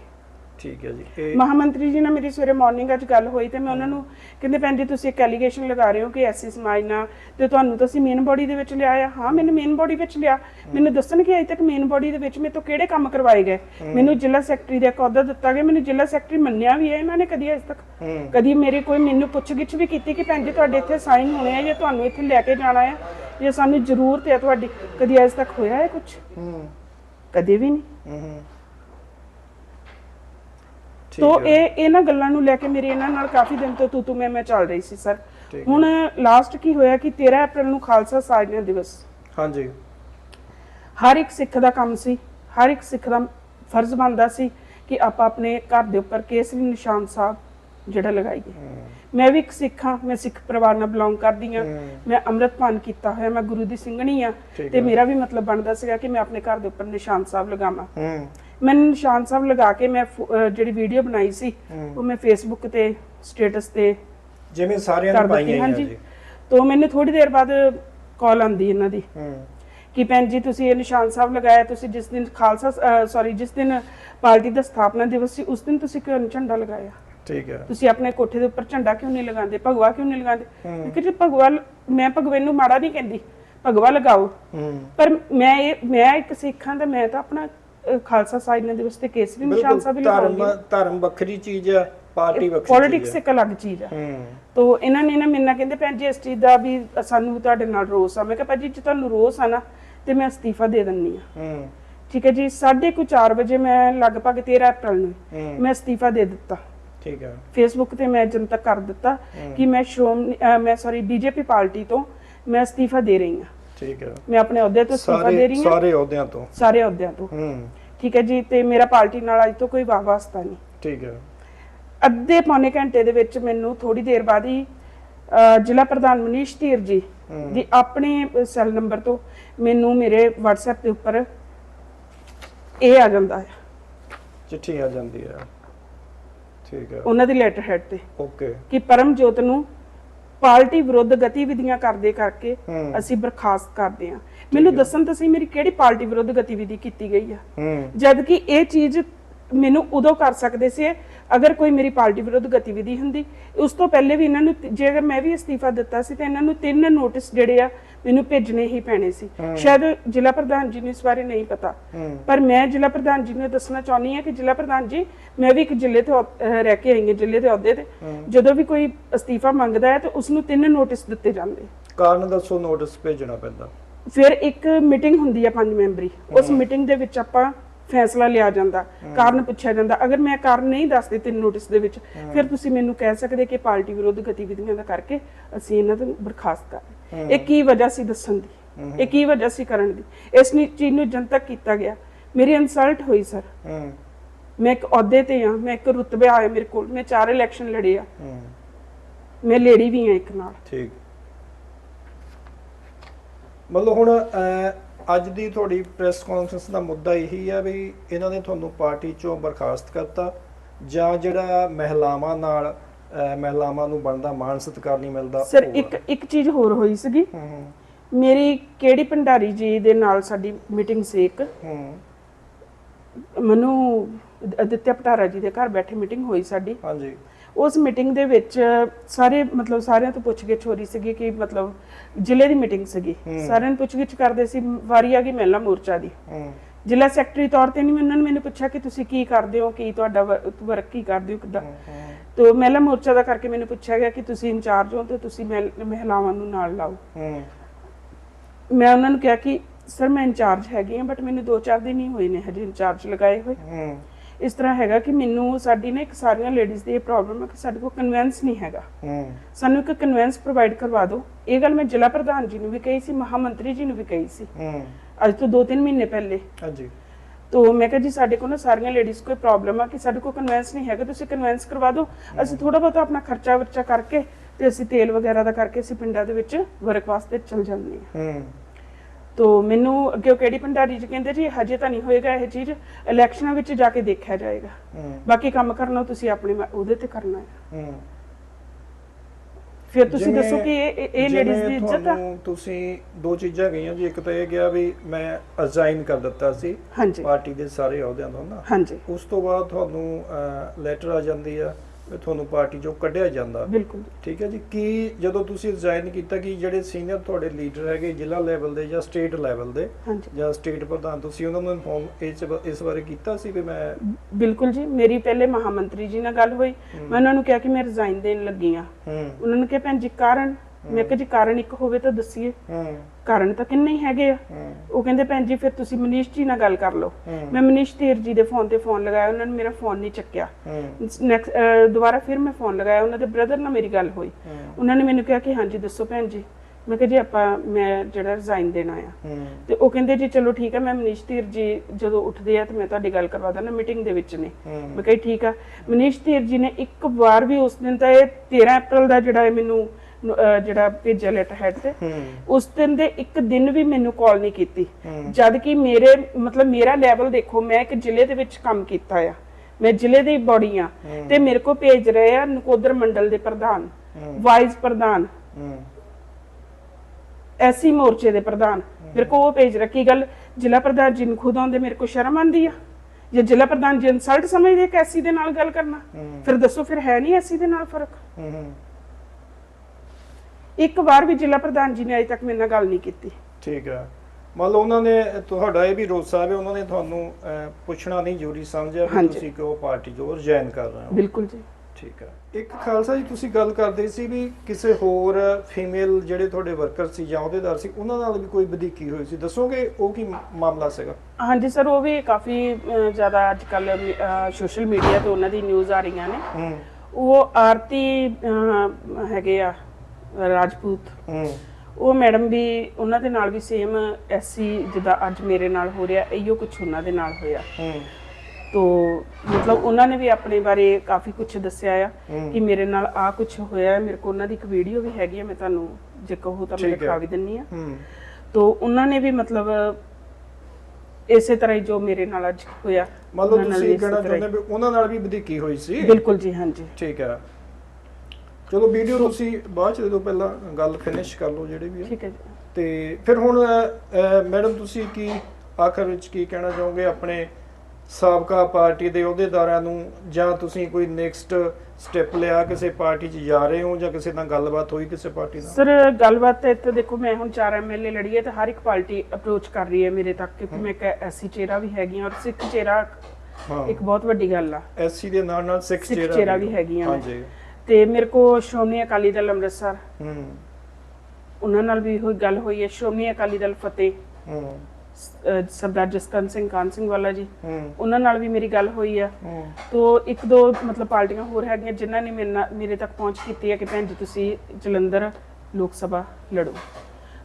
ਠੀਕ ਹੈ ਜੀ। ਇਹ ਮਹਾਮੰਤਰੀ ਜੀ ਨਾਲ ਮੇਰੀ ਸਵੇਰੇ ਮਾਰਨਿੰਗ ਅੱਜ ਗੱਲ ਹੋਈ ਤੇ ਮੈਂ ਉਹਨਾਂ ਨੂੰ ਕਹਿੰਦੇ ਭੈਣ ਜੀ ਤੁਸੀਂ ਇੱਕ ਐਲੀਗੇਸ਼ਨ ਲਗਾ ਰਹੇ ਹੋ ਕਿ ਐਸੀ ਸਮਾਜ ਨਾਲ ਤੇ ਤੁਹਾਨੂੰ ਤਾਂ ਅਸੀਂ ਮੇਨ ਬੋਡੀ ਦੇ ਵਿੱਚ ਲਿਆ ਆ ਹਾਂ ਮੈਨੂੰ ਮੇਨ ਬੋਡੀ ਵਿੱਚ ਲਿਆ। ਮੈਨੂੰ ਦੱਸਣ ਕਿ ਅਜੇ ਤੱਕ ਮੇਨ ਬੋਡੀ ਦੇ ਵਿੱਚ ਮੇਰੇ ਤੋਂ ਕਿਹੜੇ ਕੰਮ ਕਰਵਾਏ ਗਏ? ਮੈਨੂੰ ਜ਼ਿਲ੍ਹਾ ਸੈਕਟਰੀ ਦਾ ਅਹੁਦਾ ਦਿੱਤਾ ਗਿਆ। ਮੈਨੂੰ ਜ਼ਿਲ੍ਹਾ ਸੈਕਟਰੀ ਮੰਨਿਆ ਵੀ ਹੈ ਇਹਨਾਂ ਨੇ ਕਦੀ ਅਜੇ ਤੱਕ। ਕਦੀ ਮੇਰੇ ਕੋਈ ਮੈਨੂੰ ਪੁੱਛਗਿੱਛ ਵੀ ਕੀਤੀ ਕਿ ਭੈਣ ਜੀ ਤੁਹਾਡੇ ਇੱਥੇ ਸਾਈਨ ਹੋਣੇ ਆ ਜਾਂ ਤੁਹਾਨੂੰ ਇੱਥੇ ਲੈ ਕੇ ਜਾਣਾ ਆ ਜਾਂ ਸਾਨੂੰ ਜ਼ਰੂਰਤ ਹੈ ਤੁਹਾਡੀ? ਕਦੀ ਅਜੇ ਤੱਕ ਹੋਇਆ ਹੈ। ਕੁਝ ਕਦੇ ਵੀ ਨਹੀਂ। ਤੋ ਇਹ ਇਹਨਾਂ ਗੱਲਾਂ ਨੂੰ ਲੈ ਕੇ ਮੇਰੇ ਇਹਨਾਂ ਨਾਲ ਕਾਫੀ ਦਿਨ ਤੋਂ ਤੂੰ ਤੂੰ ਮੈਂ ਮੈਂ ਚੱਲ ਰਹੀ ਸੀ ਸਰ। ਹੁਣ ਲਾਸਟ ਕੀ ਹੋਇਆ ਕਿ 13 ਅਪ੍ਰੈਲ ਨੂੰ ਖਾਲਸਾ ਸਾਜਨਾ ਦਿਵਸ। ਹਾਂਜੀ। ਹਰ ਇੱਕ ਸਿੱਖ ਦਾ ਕੰਮ ਸੀ ਹਰ ਇੱਕ ਸਿੱਖ ਦਾ ਫਰਜ਼ ਬਣਦਾ ਸੀ ਕਿ ਆਪਾਂ ਆਪਣੇ ਘਰ ਦੇ ਉੱਪਰ ਕੇਸਰੀ ਨਿਸ਼ਾਨ ਸਾਹਿਬ ਜਿਹੜਾ ਲਗਾਈਏ। ਮੈਂ ਵੀ ਇੱਕ ਸਿੱਖ ਹਾਂ ਮੈਂ ਸਿੱਖ ਪਰਿਵਾਰ ਨਾਲ ਬਿਲੋਂਗ ਕਰਦੀ ਹਾਂ ਹੂੰ। ਮੈਂ ਅੰਮ੍ਰਿਤਪਾਨ ਕੀਤਾ ਹੋਇਆ ਮੈਂ ਗੁਰੂ ਦੀ ਸਿੰਘਣੀ ਆ ਤੇ। ਮੇਰਾ ਵੀ ਮਤਲਬ ਬਣਦਾ ਸੀਗਾ ਕਿ ਮੈਂ ਆਪਣੇ ਘਰ ਦੇ ਉੱਪਰ ਨਿਸ਼ਾਨ ਸਾਹਿਬ ਲਗਾਵਾਂ। ਹੂੰ। ਮੈਂ ਨਿਸ਼ਾਨ ਸਾਹਿਬ ਲਗਾ ਕੇ ਮੈਂ ਫੋ- ਅਹ ਜਿਹੜੀ ਵੀਡੀਓ ਬਣਾਈ ਸੀ। ਉਹ ਮੈਂ ਫੇਸਬੁੱਕ ਤੇ ਸਟੇਟਸ ਤੇ ਜਿਵੇਂ ਸਾਰਿਆਂ ਕਰ ਨੇ ਪਾਈਆਂ ਦਿੱਤੀ ਹੀ ਆ ਹਾਂਜੀ ਜੀ। ਤੋਂ ਮੈਨੂੰ ਥੋੜੀ ਦੇਰ ਬਾਅਦ ਕਾਲ ਆਂਦੀ ਇਹਨਾਂ ਦੀ। ਹੂੰ। ਕਿ ਭੈਣ ਜੀ ਤੁਸੀਂ ਇਹ ਨਿਸ਼ਾਨ ਸਾਹਿਬ ਲਗਾਇਆ ਤੁਸੀਂ ਜਿਸ ਦਿਨ ਖਾਲਸਾ ਸੌਰੀ ਜਿਸ ਦਿਨ ਪਾਰਟੀ ਦਾ ਸਥਾਪਨਾ ਦਿਵਸ ਸੀ ਉਸ ਦਿਨ ਤੁਸੀਂ ਕਿਉਂ ਝੰਡਾ ਲਗਾਇਆ? ਠੀਕ ਹੈ। ਤੁਸੀਂ ਆਪਣੇ ਕੋਠੇ ਦੇ ਉੱਪਰ ਝੰਡਾ ਕਿਉਂ ਨਹੀਂ ਲਗਾਉਂਦੇ? ਭਗਵਾ ਕਿਉਂ ਨਹੀਂ ਲਗਾਉਂਦੇ? ਮੈਂ ਕਿਹਾ ਜੀ ਭਗਵਾ ਲ- ਮੈਂ ਭਗਵੇ ਨੂੰ ਮਾੜਾ ਨਹੀਂ ਕਹਿੰਦੀ। ਭਗਵਾ ਲਗਾਓ। ਹੂੰ। ਪਰ ਮੈਂ ਇਹ ਮੈਂ ਇੱਕ ਸਿੱਖਾਂ ਦਾ ਮੈਂ ਤਾਂ ਆਪਣਾ ਅਹ, ਖਾਲਸਾ ਸਾਜਨਾ ਦਿਵਸ ਤੇ ਕੇਸਰੀ ਨਿਸ਼ਾਨ ਸਾਹਿਬ ਹੀ ਧਰਮ ਲਗਾਉਂਗੀ ਧਰਮ ਵੱਖਰੀ ਚੀਜ਼ ਆ ਪਾਰਟੀ ਵੱਖਰੀ ਪੋਲਿਟਿਕਸ ਇੱਕ ਅਲੱਗ ਚੀਜ਼ ਆ। ਆ ਹੂੰ। ਤੋ ਇਹਨਾਂ ਨੇ ਨਾ ਮੇਰੇ ਨਾਲ ਕਹਿੰਦੇ ਭੈਣ ਜੀ ਇਸ ਚੀਜ਼ ਦਾ ਵੀ ਸਾਨੂੰ ਤੁਹਾਡੇ ਨਾਲ ਰੋਸ ਆ। ਮੈਂ ਕਿਹਾ ਭਾਜੀ ਜੇ ਤੁਹਾਨੂੰ ਰੋਸ ਆ ਨਾ ਤੇ ਮੈਂ ਅਸਤੀਫਾ ਦੇ ਦਿੰਨੀ ਆ। ਹੂੰ। ਠੀਕ ਹੈ ਜੀ 4:30 ਵਜੇ ਮੈਂ ਲਗਭਗ 13 ਅਪ੍ਰੈਲ ਨੂੰ ਮੈਂ ਅਸਤੀਫਾ ਦੇ ਦਿੱਤਾ। ਠੀਕ ਹੈ ਫੇਸਬੁੱਕ ਤੇ ਮੈਂ ਜਨਤਕ ਕਰ ਦਿੱਤਾ ਕਿ ਮੈਂ ਸ਼੍ਰੋਮਣੀ ਮੈਂ ਸੌਰੀ ਬੀਜੇਪੀ ਪਾਰਟੀ ਤੋਂ ਮੈਂ ਅਸਤੀਫਾ ਦੇ ਰਹੀ ਹਾਂ ਠੀਕ ਹੈ। ਮੈਂ ਆਪਣੇ ਅਹੁਦੇ ਤੋਂ ਅਸਤੀਫਾ ਦੇ ਸਾਰੇ ਰਹੀ ਹਾਂ। ਸਾਰੇ ਅਹੁਦਿਆਂ ਤੋਂ? ਸਾਰੇ ਅਹੁਦਿਆਂ ਤੋਂ। ਹੂੰ। ਠੀਕ ਹੈ ਜੀ ਤੇ ਮੇਰਾ ਪਾਰਟੀ ਨਾਲ ਅੱਜ ਤੋਂ ਕੋਈ ਵਾਸਤਾ ਨਹੀਂ। ਠੀਕ ਹੈ। ਅੱਧੇ ਪੌਣੇ ਘੰਟੇ ਦੇ ਵਿੱਚ ਮੈਨੂੰ ਥੋੜੀ ਦੇਰ ਬਾਅਦ ਹੀ ਜ਼ਿਲ੍ਹਾ ਪ੍ਰਧਾਨ ਮਨੀਸ਼ ਧੀਰ ਜੀ ਦੀ ਆਪਣੇ ਸੈੱਲ ਨੰਬਰ ਤੋਂ ਮੈਨੂੰ ਮੇਰੇ WhatsApp ਦੇ ਉੱਪਰ ਇਹ ਆ ਜਾਂਦਾ ਹੈ। ਚਿੱਠੀ ਆ ਜਾਂਦੀ ਹੈ। ਠੀਕ ਹੈ। ਉਹਨਾਂ ਦੀ ਲੈਟਰ ਹੈਡ ਤੇ ਓਕੇ ਕਿ ਪਰਮਜੋਤ ਨੂੰ ਪਾਰਟੀ ਵਿਰੁੱਧ ਗਤੀਵਿਧੀਆਂ ਕਰਦੇ ਕਰਕੇ ਅਸੀਂ ਬਰਖਾਸਤ ਕਰਦੇ ਹਾਂ। ਮੈਨੂੰ ਦੱਸਣ ਤਾਂ ਸਹੀ ਮੇਰੀ ਕਿਹੜੀ ਪਾਰਟੀ ਵਿਰੁੱਧ ਗਤੀਵਿਧੀ ਕੀਤੀ ਗਈ ਆ? ਜਦ ਕਿ ਇਹ ਚੀਜ਼ ਮੈਨੂੰ ਉਦੋਂ ਕਰ ਸਕਦੇ ਸੀ ਅਗਰ ਕੋਈ ਮੇਰੀ ਪਾਰਟੀ ਵਿਰੁੱਧ ਗਤੀਵਿਧੀ ਹੁੰਦੀ। ਉਸ ਤੋਂ ਪਹਿਲੇ ਵੀ ਇਹਨਾਂ ਨੂੰ ਜੇ ਮੈਂ ਵੀ ਅਸਤੀਫਾ ਦਿੱਤਾ ਸੀ ਤਾਂ ਇਹਨਾਂ ਨੂੰ ਤਿੰਨ ਨੋਟਿਸ ਜਿਹੜੇ ਆ ਮੈਨੂੰ ਭੇਜਣੇ ਹੀ ਪੈਣੇ ਸੀ। ਸ਼ਾਇਦ ਜ਼ਿਲ੍ਹਾ ਪ੍ਰਧਾਨ ਜੀ ਨੂੰ ਇਸ ਬਾਰੇ ਨਹੀਂ ਪਤਾ। ਪਰ ਮੈਂ ਜ਼ਿਲ੍ਹਾ ਪ੍ਰਧਾਨ ਜੀ ਨੂੰ ਦੱਸਣਾ ਚਾਹੁੰਦੀ ਹਾਂ ਕਿ ਜ਼ਿਲ੍ਹਾ ਪ੍ਰਧਾਨ ਜੀ ਮੈਂ ਵੀ ਇੱਕ ਜ਼ਿਲ੍ਹੇ ਤੇ ਰਹਿ ਕੇ ਆਈ ਹਾਂ ਜ਼ਿਲ੍ਹੇ ਦੇ ਅਹੁਦੇ ਤੇ। ਜਦੋਂ ਵੀ ਕੋਈ ਅਸਤੀਫਾ ਮੰਗਦਾ ਹੈ ਤਾਂ ਉਸ ਨੂੰ ਤਿੰਨ ਨੋਟਿਸ ਦਿੱਤੇ ਜਾਂਦੇ। ਕਾਰਨ ਦੱਸੋ ਨੋਟਿਸ ਭੇਜਣਾ ਪੈਂਦਾ। ਫਿਰ ਇੱਕ ਮੀਟਿੰਗ ਹੁੰਦੀ ਹੈ ਪੰਜ ਮੈਂਬਰੀ। ਉਸ ਮੀਟਿੰਗ ਦੇ ਵਿੱਚ ਆਪਾਂ ਫੈਸਲਾ ਲਿਆ ਜਾਂਦਾ ਕਾਰਨ ਪੁੱਛਿਆ ਜਾਂਦਾ। ਅਗਰ ਮੈਂ ਕਾਰਨ ਨਹੀਂ ਦੱਸਦੀ ਤਿੰਨ ਨੋਟਿਸ ਦੇ ਵਿੱਚ ਫਿਰ ਤੁਸੀਂ ਮੈਨੂੰ ਕਹਿ ਸਕਦੇ ਕਿ ਪਾਰਟੀ ਵਿਰੋਧ ਗਤੀਵਿਧੀਆਂ ਦਾ ਕਰਕੇ ਅਸੀਂ ਇਹਨਾਂ ਤੋਂ ਬਰਖਾਸਤ ਕਰ। ਇਹ ਕੀ ਵਜ੍ਹਾ ਸੀ ਦੱਸਣ ਦੀ? ਇਹ ਕੀ ਵਜ੍ਹਾ ਸੀ ਕਰਨ ਦੀ? ਇਸ ਨੀ- ਚੀਜ਼ ਨੂੰ ਜਨਤਕ ਕੀਤਾ ਗਿਆ। ਮੇਰੀ ਇਨਸਲਟ ਹੋਈ ਸਰ ਮੈਂ ਇੱਕ ਅਹੁਦੇ ਤੇ ਆ ਮੈਂ ਇੱਕ ਰੁਤਬੇ ਆਇਆ ਮੇਰੇ ਕੋਲ। ਮੈਂ ਚਾਰ ਇਲੈਕਸ਼ਨ ਲੜੇ ਆ। ਮੈਂ ਲੇਡੀ ਵੀ ਆ ਇੱਕ ਨਾਲ। ਠੀਕ। ਮਤਲਬ ਹੁਣ ਅੱਜ ਦੀ ਤੁਹਾਡੀ ਪ੍ਰੈਸ ਕਾਨਫਰੰਸ ਦਾ ਮੁੱਦਾ ਇਹੀ ਆ ਵੀ ਇਹਨਾਂ ਨੇ ਤੁਹਾਨੂੰ ਪਾਰਟੀ ਚੋਂ ਬਰਖਾਸਤ ਕਰਤਾ ਜਾਂ ਜਿਹੜਾ ਮਹਿਲਾਵਾਂ ਨਾਲ ਮਹਿਲਾਵਾਂ ਨੂੰ ਬਣਦਾ ਮਾਣ ਸਤਿਕਾਰ ਨਹੀਂ ਮਿਲਦਾ ਸਰ। ਇੱਕ ਇੱਕ ਚੀਜ਼ ਹੋਰ ਹੋਈ ਸੀਗੀ। ਮੇਰੀ ਕਿਹੜੀ ਭੰਡਾਰੀ ਜੀ ਦੇ ਨਾਲ ਸਾਡੀ ਮੀਟਿੰਗ ਸੀ ਇੱਕ। ਮਨੂੰ ਅਦਿੱਤਿਆ ਪਟਾਰਾ ਜੀ ਦੇ ਘਰ ਬੈਠੇ ਮੀਟਿੰਗ ਹੋਈ ਸਾਡੀ। ਹਾਂਜੀ। ਉਸ ਮੀਟਿੰਗ ਦੇ ਵਿੱਚ ਸਾਰੇ ਮਤਲਬ ਸਾਰਿਆਂ ਤੋਂ ਪੁੱਛਗਿੱਛ ਹੋ ਰਹੀ ਸੀਗੀ ਕਿ ਮਤਲਬ ਜ਼ਿਲ੍ਹੇ ਦੀ ਮੀਟਿੰਗ ਸੀਗੀ। ਸਾਰਿਆਂ ਨੂੰ ਪੁੱਛਗਿੱਛ ਕਰਦੇ ਸੀ ਵਾਰੀ ਆ ਗਈ ਮਹਿਲਾ ਮੋਰਚਾ ਦੀ। ਜ਼ਿਲ੍ਹਾ ਸੈਕਟਰੀ ਤੌਰ ਤੇ ਨਹੀਂ ਉਹਨਾਂ ਨੇ ਮੈਨੂੰ ਪੁੱਛਿਆ ਕਿ ਤੁਸੀਂ ਕੀ ਕਰਦੇ ਹੋ ਕੀ ਤੁਹਾਡਾ ਵਰਕ ਕੀ ਕਰਦੇ ਹੋ ਕਿੱਦਾਂ? ਤੋ ਮਹਿਲਾ ਮੋਰਚਾ ਦਾ ਕਰਕੇ ਮੈਨੂੰ ਪੁੱਛਿਆ ਗਿਆ ਕਿ ਤੁਸੀਂ ਇੰਚਾਰਜ ਹੋ ਤੇ ਤੁਸੀਂ ਮਹਿਲ- ਮਹਿਲਾਵਾਂ ਨੂੰ ਨਾਲ ਲਾਓ। ਮੈਂ ਉਹਨਾਂ ਨੂੰ ਕਿਹਾ ਕਿ ਸਰ ਮੈਂ ਇੰਚਾਰਜ ਹੈਗੀ ਹਾਂ ਬਟ ਮੈਨੂੰ 2-4 ਦਿਨ ਹੀ ਹੋਏ ਨੇ ਹਜੇ ਇੰਚਾਰਜ ਲਗਾਏ ਹੋਏ। ਇਸ ਤਰ੍ਹਾਂ ਹੈਗਾ ਕਿ ਮੈਨੂੰ ਸਾਡੀ ਨਾ ਇੱਕ ਸਾਰੀਆਂ ਲੇਡੀਜ਼ ਦੀ ਇਹ ਪ੍ਰੋਬਲਮ ਹੈ ਕਿ ਸਾਡੇ ਕੋਲ ਕਨਵੈਂਸ ਨਹੀਂ ਹੈਗਾ। ਸਾਨੂੰ ਇੱਕ ਕਨਵੈਂਸ ਪ੍ਰੋਵਾਈਡ ਕਰਵਾ ਦਿਓ। ਇਹ ਗੱਲ ਮੈਂ ਜ਼ਿਲ੍ਹਾ ਪ੍ਰਧਾਨ ਜੀ ਨੂੰ ਵੀ ਕਹੀ ਸੀ ਮਹਾਮੰਤਰੀ ਜੀ ਨੂੰ ਵੀ ਕਹੀ ਸੀ। ਅੱਜ ਤੋਂ 2-3 ਮਹੀਨੇ ਪਹਿਲੇ। ਹਾਂਜੀ। ਤੋ ਮੈਂ ਕਿਹਾ ਜੀ ਸਾਡੇ ਕੋਲ ਨਾ ਸਾਰੀਆਂ ਲੇਡੀਜ਼ ਕੋਈ ਪ੍ਰੋਬਲਮ ਆ ਕਿ ਸਾਡੇ ਕੋਲ ਕਨਵੈਂਸ ਨਹੀਂ ਹੈਗਾ ਤੁਸੀਂ ਕਨਵੈਂਸ ਕਰਵਾ ਦਿਓ। ਅਸੀਂ ਥੋੜਾ ਬਹੁਤਾ ਆਪਣਾ ਖਰਚਾ ਵਰਚਾ ਕਰਕੇ ਤੇ ਅਸੀਂ ਤੇਲ ਵਗੈਰਾ ਦਾ ਕਰਕੇ ਅਸੀਂ ਪਿੰਡਾਂ ਦੇ ਵਿੱਚ ਵਰਕ ਵਾਸਤੇ ਚੱਲ ਜਾਂਦੇ ਹਾਂ। ਹੂੰ। ਤੋ ਮੈਨੂੰ ਅੱਗੇ ਉਹ ਕਿਹੜੀ ਭੰਡਾਰੀ ਜੀ ਕਹਿੰਦੇ ਜੀ ਹਜੇ ਤਾਂ ਨਹੀਂ ਹੋਏਗਾ ਇਹ ਚੀਜ਼ ਇਲੈਕਸ਼ਨਾਂ ਵਿੱਚ ਜਾ ਕੇ ਦੇਖਿਆ ਜਾਏਗਾ। ਬਾਕੀ ਕੰਮ ਕਰਨਾ ਤੁਸੀਂ ਆਪਣੇ ਉਹਦੇ ਤੇ ਕਰਨਾ ਹੈ। ਹੂੰ। ਫਿਰ ਤੁਸੀਂ ਜਿਵੇਂ- ਦੱਸੋ ਕਿ ਇਹ ਇਹ- ਲੇਡੀਜ਼ ਦੀ ਇੱਜ਼ਤ ਆ? ਤੁਹਾਨੂੰ ਤੁਸੀਂ ਦੋ ਚੀਜ਼ਾਂ ਗਈਆਂ ਜੀ। ਇੱਕ ਤਾਂ ਇਹ ਗਿਆ ਵੀ ਮੈਂ ਅਜ਼ਾਈਨ ਕਰ ਦਿੱਤਾ ਸੀ ਹਾਂਜੀ। ਪਾਰਟੀ ਦੇ ਸਾਰੇ ਅਹੁਦਿਆਂ ਤੋਂ ਨਾ। ਹਾਂਜੀ। ਉਸ ਤੋਂ ਬਾਅਦ ਤੁਹਾਨੂੰ ਲੈਟਰ ਆ ਜਾਂਦੀ ਆ। ਤੁਹਾਨੂੰ ਪਾਰਟੀ ਚੋਂ ਕੱਢਿਆ ਜਾਂਦਾ। ਬਿਲਕੁਲ ਠੀਕ ਹੈ ਜੀ? ਕੀ ਜਦੋਂ ਤੁਸੀਂ ਰਿਜ਼ਾਈਨ ਕੀਤਾ ਕਿ ਜਿਹੜੇ ਸੀਨੀਅਰ ਤੁਹਾਡੇ ਲੀਡਰ ਹੈਗੇ ਜ਼ਿਲ੍ਹਾ ਲੈਵਲ ਦੇ ਜਾਂ ਸਟੇਟ ਲੈਵਲ ਦੇ ਜਾਂ ਸਟੇਟ ਪ੍ਰਧਾਨ ਤੁਸੀਂ ਉਹਨਾਂ ਨੂੰ ਇਨਫੋਰਮ ਇਸ ਬਾਰੇ ਕੀਤਾ ਸੀ ਵੀ ਮੈਂ ਬਿਲਕੁਲ ਜੀ। ਮੇਰੀ ਪਹਿਲੇ ਮਹਾਮੰਤਰੀ ਜੀ ਨਾਲ ਗੱਲ ਹੋਈ। ਮੈਂ ਉਹਨਾਂ ਨੂੰ ਕਿਹਾ ਕਿ ਮੈਂ ਰਿਜ਼ਾਈਨ ਦੇਣ ਲੱਗੀ ਆ ਉਹਨਾਂ ਨੇ ਕਿਹਾ ਭੈਣ ਜੀ ਕਾਰਨ? ਮੈਂ ਕਿਹਾ ਜੀ ਕਾਰਨ ਇੱਕ ਹੋਵੇ ਤਾਂ ਦੱਸੀਏ। ਕਾਰਨ ਤਾਂ ਕਿੰਨੇ ਹੀ ਹੈਗੇ ਆ। ਉਹ ਕਹਿੰਦੇ ਭੈਣ ਜੀ ਫਿਰ ਤੁਸੀਂ ਮਨੀਸ਼ ਜੀ ਨਾਲ ਗੱਲ ਕਰ ਲਓ। ਮੈਂ ਮਨੀਸ਼ ਧੀਰ ਜੀ ਦੇ ਫੋਨ ਤੇ ਫੋਨ ਲਗਾਇਆ ਉਹਨਾਂ ਨੇ ਮੇਰਾ ਫੋਨ ਨਹੀਂ ਚੱਕਿਆ। ਨੈਕਸਟ ਦੁਬਾਰਾ ਫਿਰ ਮੈਂ ਫੋਨ ਲਗਾਇਆ ਉਹਨਾਂ ਦੇ ਬ੍ਰਦਰ ਨਾਲ ਮੇਰੀ ਗੱਲ ਹੋਈ। ਉਹਨਾਂ ਨੇ ਮੈਨੂੰ ਕਿਹਾ ਕਿ ਹਾਂਜੀ ਦੱਸੋ ਭੈਣ ਜੀ। ਮੈਂ ਕਿਹਾ ਜੀ ਆਪਾਂ ਮੈਂ ਜਿਹੜਾ ਰਿਜ਼ਾਈਨ ਦੇਣਾ ਆ ਤੇ ਉਹ ਕਹਿੰਦੇ ਜੀ ਚਲੋ ਠੀਕ ਹੈ ਮੈਂ ਮਨੀਸ਼ ਧੀਰ ਜੀ ਜਦੋਂ ਉੱਠਦੇ ਆ ਤੇ ਮੈਂ ਤੁਹਾਡੀ ਗੱਲ ਕਰਵਾ ਦਾਂ ਮੀਟਿੰਗ ਦੇ ਵਿੱਚ ਨੇ। ਮੈਂ ਕਿਹਾ ਠੀਕ ਆ। ਮਨੀਸ਼ ਧੀਰ ਜੀ ਨੇ ਇੱਕ ਵਾਰ ਵੀ ਉਸ ਦਿਨ ਤਾਂ ਇਹ 13 ਅਪ੍ਰੈਲ ਦਾ ਜਿਹੜਾ ਇਹ ਮੈਨੂੰ ਜਿਹੜਾ ਭੇਜਿਆ ਲੈਟਰ ਹੈਡ ਤੇ ਉਸ ਦਿਨ ਦੇ ਇੱਕ ਦਿਨ ਵੀ ਮੈਨੂੰ ਕਾਲ ਨਹੀਂ ਕੀਤੀ। ਜਦ ਕਿ ਮੇਰੇ ਮਤਲਬ ਮੇਰਾ ਲੈਵਲ ਦੇਖੋ ਮੈਂ ਇੱਕ ਜ਼ਿਲ੍ਹੇ ਦੇ ਵਿੱਚ ਕੰਮ ਕੀਤਾ ਆ। ਮੈਂ ਜ਼ਿਲ੍ਹੇ ਦੀ ਬੋਡੀ ਆ। ਤੇ ਮੇਰੇ ਕੋ ਭੇਜ ਰਹੇ ਆ ਨਕੋਦਰ ਮੰਡਲ ਦੇ ਪ੍ਰਧਾਨ ਵਾਈਸ ਪ੍ਰਧਾਨ। ਐਸੀ ਮੋਰਚੇ ਦੇ ਪ੍ਰਧਾਨ। ਮੇਰੇ ਕੋ ਉਹ ਭੇਜ ਰਿਹਾ। ਕੀ ਗੱਲ? ਜ਼ਿਲ੍ਹਾ ਪ੍ਰਧਾਨ ਜੀ ਨੂੰ ਖੁਦ ਆਉਂਦੇ ਮੇਰੇ ਕੋ ਸ਼ਰਮ ਆਂਦੀ ਆ? ਜੇ ਜ਼ਿਲ੍ਹਾ ਪ੍ਰਧਾਨ ਜੀ ਇਨਸਲਟ ਸਮਝਦੇ ਕਿ ਐਸੀ ਦੇ ਨਾਲ ਗੱਲ ਕਰਨਾ। ਫਿਰ ਦੱਸੋ ਫਿਰ ਹੈ ਨਹੀਂ ਐਸੀ ਦੇ ਨਾਲ ਫ਼ਰਕ? ਇੱਕ ਵਾਰ ਵੀ ਜ਼ਿਲ੍ਹਾ ਪ੍ਰਧਾਨ ਜੀ ਨੇ ਅਜੇ ਤੱਕ ਮੇਰੇ ਨਾਲ ਗੱਲ ਨਹੀਂ ਕੀਤੀ। ਠੀਕ ਹੈ ਮੰਨ ਲਓ ਉਹਨਾਂ ਨੇ ਤੁਹਾਡਾ ਇਹ ਵੀ ਰੋਸਾ ਹੈ ਵੀ ਉਹਨਾਂ ਨੇ ਤੁਹਾਨੂੰ ਅਹ, ਪੁੱਛਣਾ ਨਹੀਂ ਜ਼ਰੂਰੀ ਸਮਝਿਆ ਵੀ ਹਾਂਜੀ। ਤੁਸੀਂ ਕਿਉਂ ਪਾਰਟੀ ਜੋ ਰਿਜ਼ਾਈਨ ਕਰ ਰਹੇ ਹੋ। ਬਿਲਕੁਲ ਜੀ। ਠੀਕ ਹੈ ਇੱਕ ਖਾਲਸਾ ਜੀ ਤੁਸੀਂ ਗੱਲ ਕਰਦੇ ਸੀ ਵੀ ਕਿਸੇ ਹੋਰ ਫੀਮੇਲ ਜਿਹੜੇ ਤੁਹਾਡੇ ਵਰਕਰ ਸੀ ਜਾਂ ਅਹੁਦੇਦਾਰ ਸੀ ਉਹਨਾਂ ਨਾਲ ਵੀ ਕੋਈ ਵਧੀਕੀ ਹੋਈ ਸੀ। ਦੱਸੋਗੇ ਉਹ ਕੀ ਮਾਮਲਾ ਸੀਗਾ? ਹਾਂਜੀ ਸਰ ਉਹ ਵੀ ਕਾਫੀ ਅਹ, ਜ਼ਿਆਦਾ ਅੱਜ ਕੱਲ ਸੋਸ਼ਲ ਮੀਡੀਆ ਤੇ ਉਹਨਾਂ ਦੀ ਨਿਊਜ਼ ਆ ਰਹੀਆਂ ਨੇ। ਹੂੰ। ਉਹ ਆਰਤੀ ਅਹ, ਹੈਗੇ ਆ ਰਾਜਪੂਤ ਹੂੰ ਉਹ ਮੈਡਮ ਵੀ ਉਹਨਾਂ ਦੇ ਨਾਲ ਵੀ ਸੇਮ ਐਸੀ ਜਿੱਦਾਂ ਅੱਜ ਮੇਰੇ ਨਾਲ ਹੋ ਰਿਹਾ ਇਹੋ ਕੁਝ ਉਹਨਾਂ ਦੇ ਨਾਲ ਹੋਇਆ ਹੂੰ ਤੋ ਮਤਲਬ ਉਹਨਾਂ ਨੇ ਵੀ ਆਪਣੇ ਬਾਰੇ ਕਾਫੀ ਕੁਝ ਦੱਸਿਆ ਆ ਹੂੰ। ਕਿ ਮੇਰੇ ਨਾਲ ਆ ਕੁਝ ਹੋਇਆ ਹੈ। ਮੇਰੇ ਕੋਲ ਉਹਨਾਂ ਦੀ ਇੱਕ ਵੀਡੀਓ ਵੀ ਹੈਗੀ ਆ ਮੈਂ ਤੁਹਾਨੂੰ ਜੇ ਕਹੋ ਤਾਂ ਮੈਂ ਹੈ। ਦਿਖਾ ਵੀ ਦਿੰਨੀ ਆ ਹੂੰ ਤੋ ਉਹਨਾਂ ਨੇ ਵੀ ਮਤਲਬ ਇਸੇ ਤਰ੍ਹਾਂ ਹੀ ਜੋ ਮੇਰੇ ਨਾਲ ਅੱਜ ਹੋਇਆ ਵੀ ਤੁਸੀਂ ਕਹਿਣਾ ਹੀ। ਚਾਹੁੰਦੇ ਵੀ ਉਹਨਾਂ ਨਾਲ ਵੀ ਵਧੀਕੀ ਹੋਈ ਸੀ ਬਿਲਕੁਲ ਜੀ ਹਾਂਜੀ ਠੀਕ ਹੈ ਚਲੋ ਵੀਡੀਓ ਤੁਸੀਂ ਬਾਅਦ ਚ ਦੇ ਦਿਓ ਪਹਿਲਾਂ ਗੱਲ ਫਿਨਿਸ਼ ਕਰ ਲਓ ਜਿਹੜੇ ਵੀ ਆ ਠੀਕ ਹੈ ਜੀ। ਤੇ ਫਿਰ ਹੁਣ ਮੈਡਮ ਤੁਸੀਂ ਕੀ ਆਖਰ ਵਿੱਚ ਕੀ ਕਹਿਣਾ ਚਾਹੋਗੇ ਆਪਣੇ ਸਾਬਕਾ ਪਾਰਟੀ ਦੇ ਅਹੁਦੇਦਾਰਾਂ ਨੂੰ? ਜਾਂ ਤੁਸੀਂ ਕੋਈ ਨੈਕਸਟ ਸਟੈਪ ਲਿਆ ਕਿਸੇ ਪਾਰਟੀ 'ਚ ਜਾ ਰਹੇ ਹੋ ਜਾਂ ਕਿਸੇ ਨਾਲ ਗੱਲਬਾਤ ਹੋਈ ਕਿਸੇ ਪਾਰਟੀ ਨਾਲ? ਸਰ ਗੱਲਬਾਤ ਤਾਂ ਇੱਥੇ ਦੇਖੋ ਮੈਂ ਹੁਣ ਚਾਰ ਐਮਐਲਏ ਲੜੀ ਹੈ ਤੇ ਹਰ ਇੱਕ ਪਾਰਟੀ ਅਪਰੋਚ ਕਰ ਰਹੀ ਹੈ ਮੇਰੇ ਤੱਕ ਕਿ ਮੈਂ ਇੱਕ ਐਸੀ ਚਿਹਰਾ ਵੀ ਹੈਗੀ ਹਾਂ ਔਰ ਸਿੱਖ ਚਿਹਰਾ ਹਾਂ। ਇੱਕ ਬਹੁਤ ਵੱਡੀ ਗੱਲ ਆ। ਐਸਸੀ ਦੇ ਨਾਲ ਨਾਲ ਸਿੱਖ ਚਿਹਰਾ ਵੀ ਹੈਗੀਆਂ ਮੈਂ। ਹਾਂਜੀ। ਤੇ ਮੇਰੇ ਕੋ ਸ਼੍ਰੋਮਣੀ ਅਕਾਲੀ ਦਲ ਅੰਮ੍ਰਿਤਸਰ। ਹੂੰ। ਉਹਨਾਂ ਨਾਲ ਵੀ ਹੋਈ ਗੱਲ ਹੋਈ ਹੈ। ਸ਼੍ਰੋਮਣੀ ਅਕਾਲੀ ਦਲ ਫਤਿਹ। ਹੂੰ। ਅਹ ਸਰਦਾਰ ਜਸਕਰਨ ਸਿੰਘ ਕਾਨ ਸਿੰਘ ਵਾਲਾ ਜੀ। ਹੂੰ। ਉਹਨਾਂ ਨਾਲ ਵੀ ਮੇਰੀ ਗੱਲ ਹੋਈ ਆ ਹੂੰ। ਤੋ ਇੱਕ ਦੋ ਮਤਲਬ ਪਾਰਟੀਆਂ ਹੋਰ ਹੈਗੀਆਂ ਜਿਨ੍ਹਾਂ ਨੇ ਮੇਰੇ ਨਾਲ ਮੇਰੇ ਤੱਕ ਪਹੁੰਚ ਕੀਤੀ ਹੈ ਕਿ ਭੈਣ ਜੀ ਤੁਸੀਂ ਜਲੰਧਰ ਲੋਕ ਸਭਾ ਲੜੋ।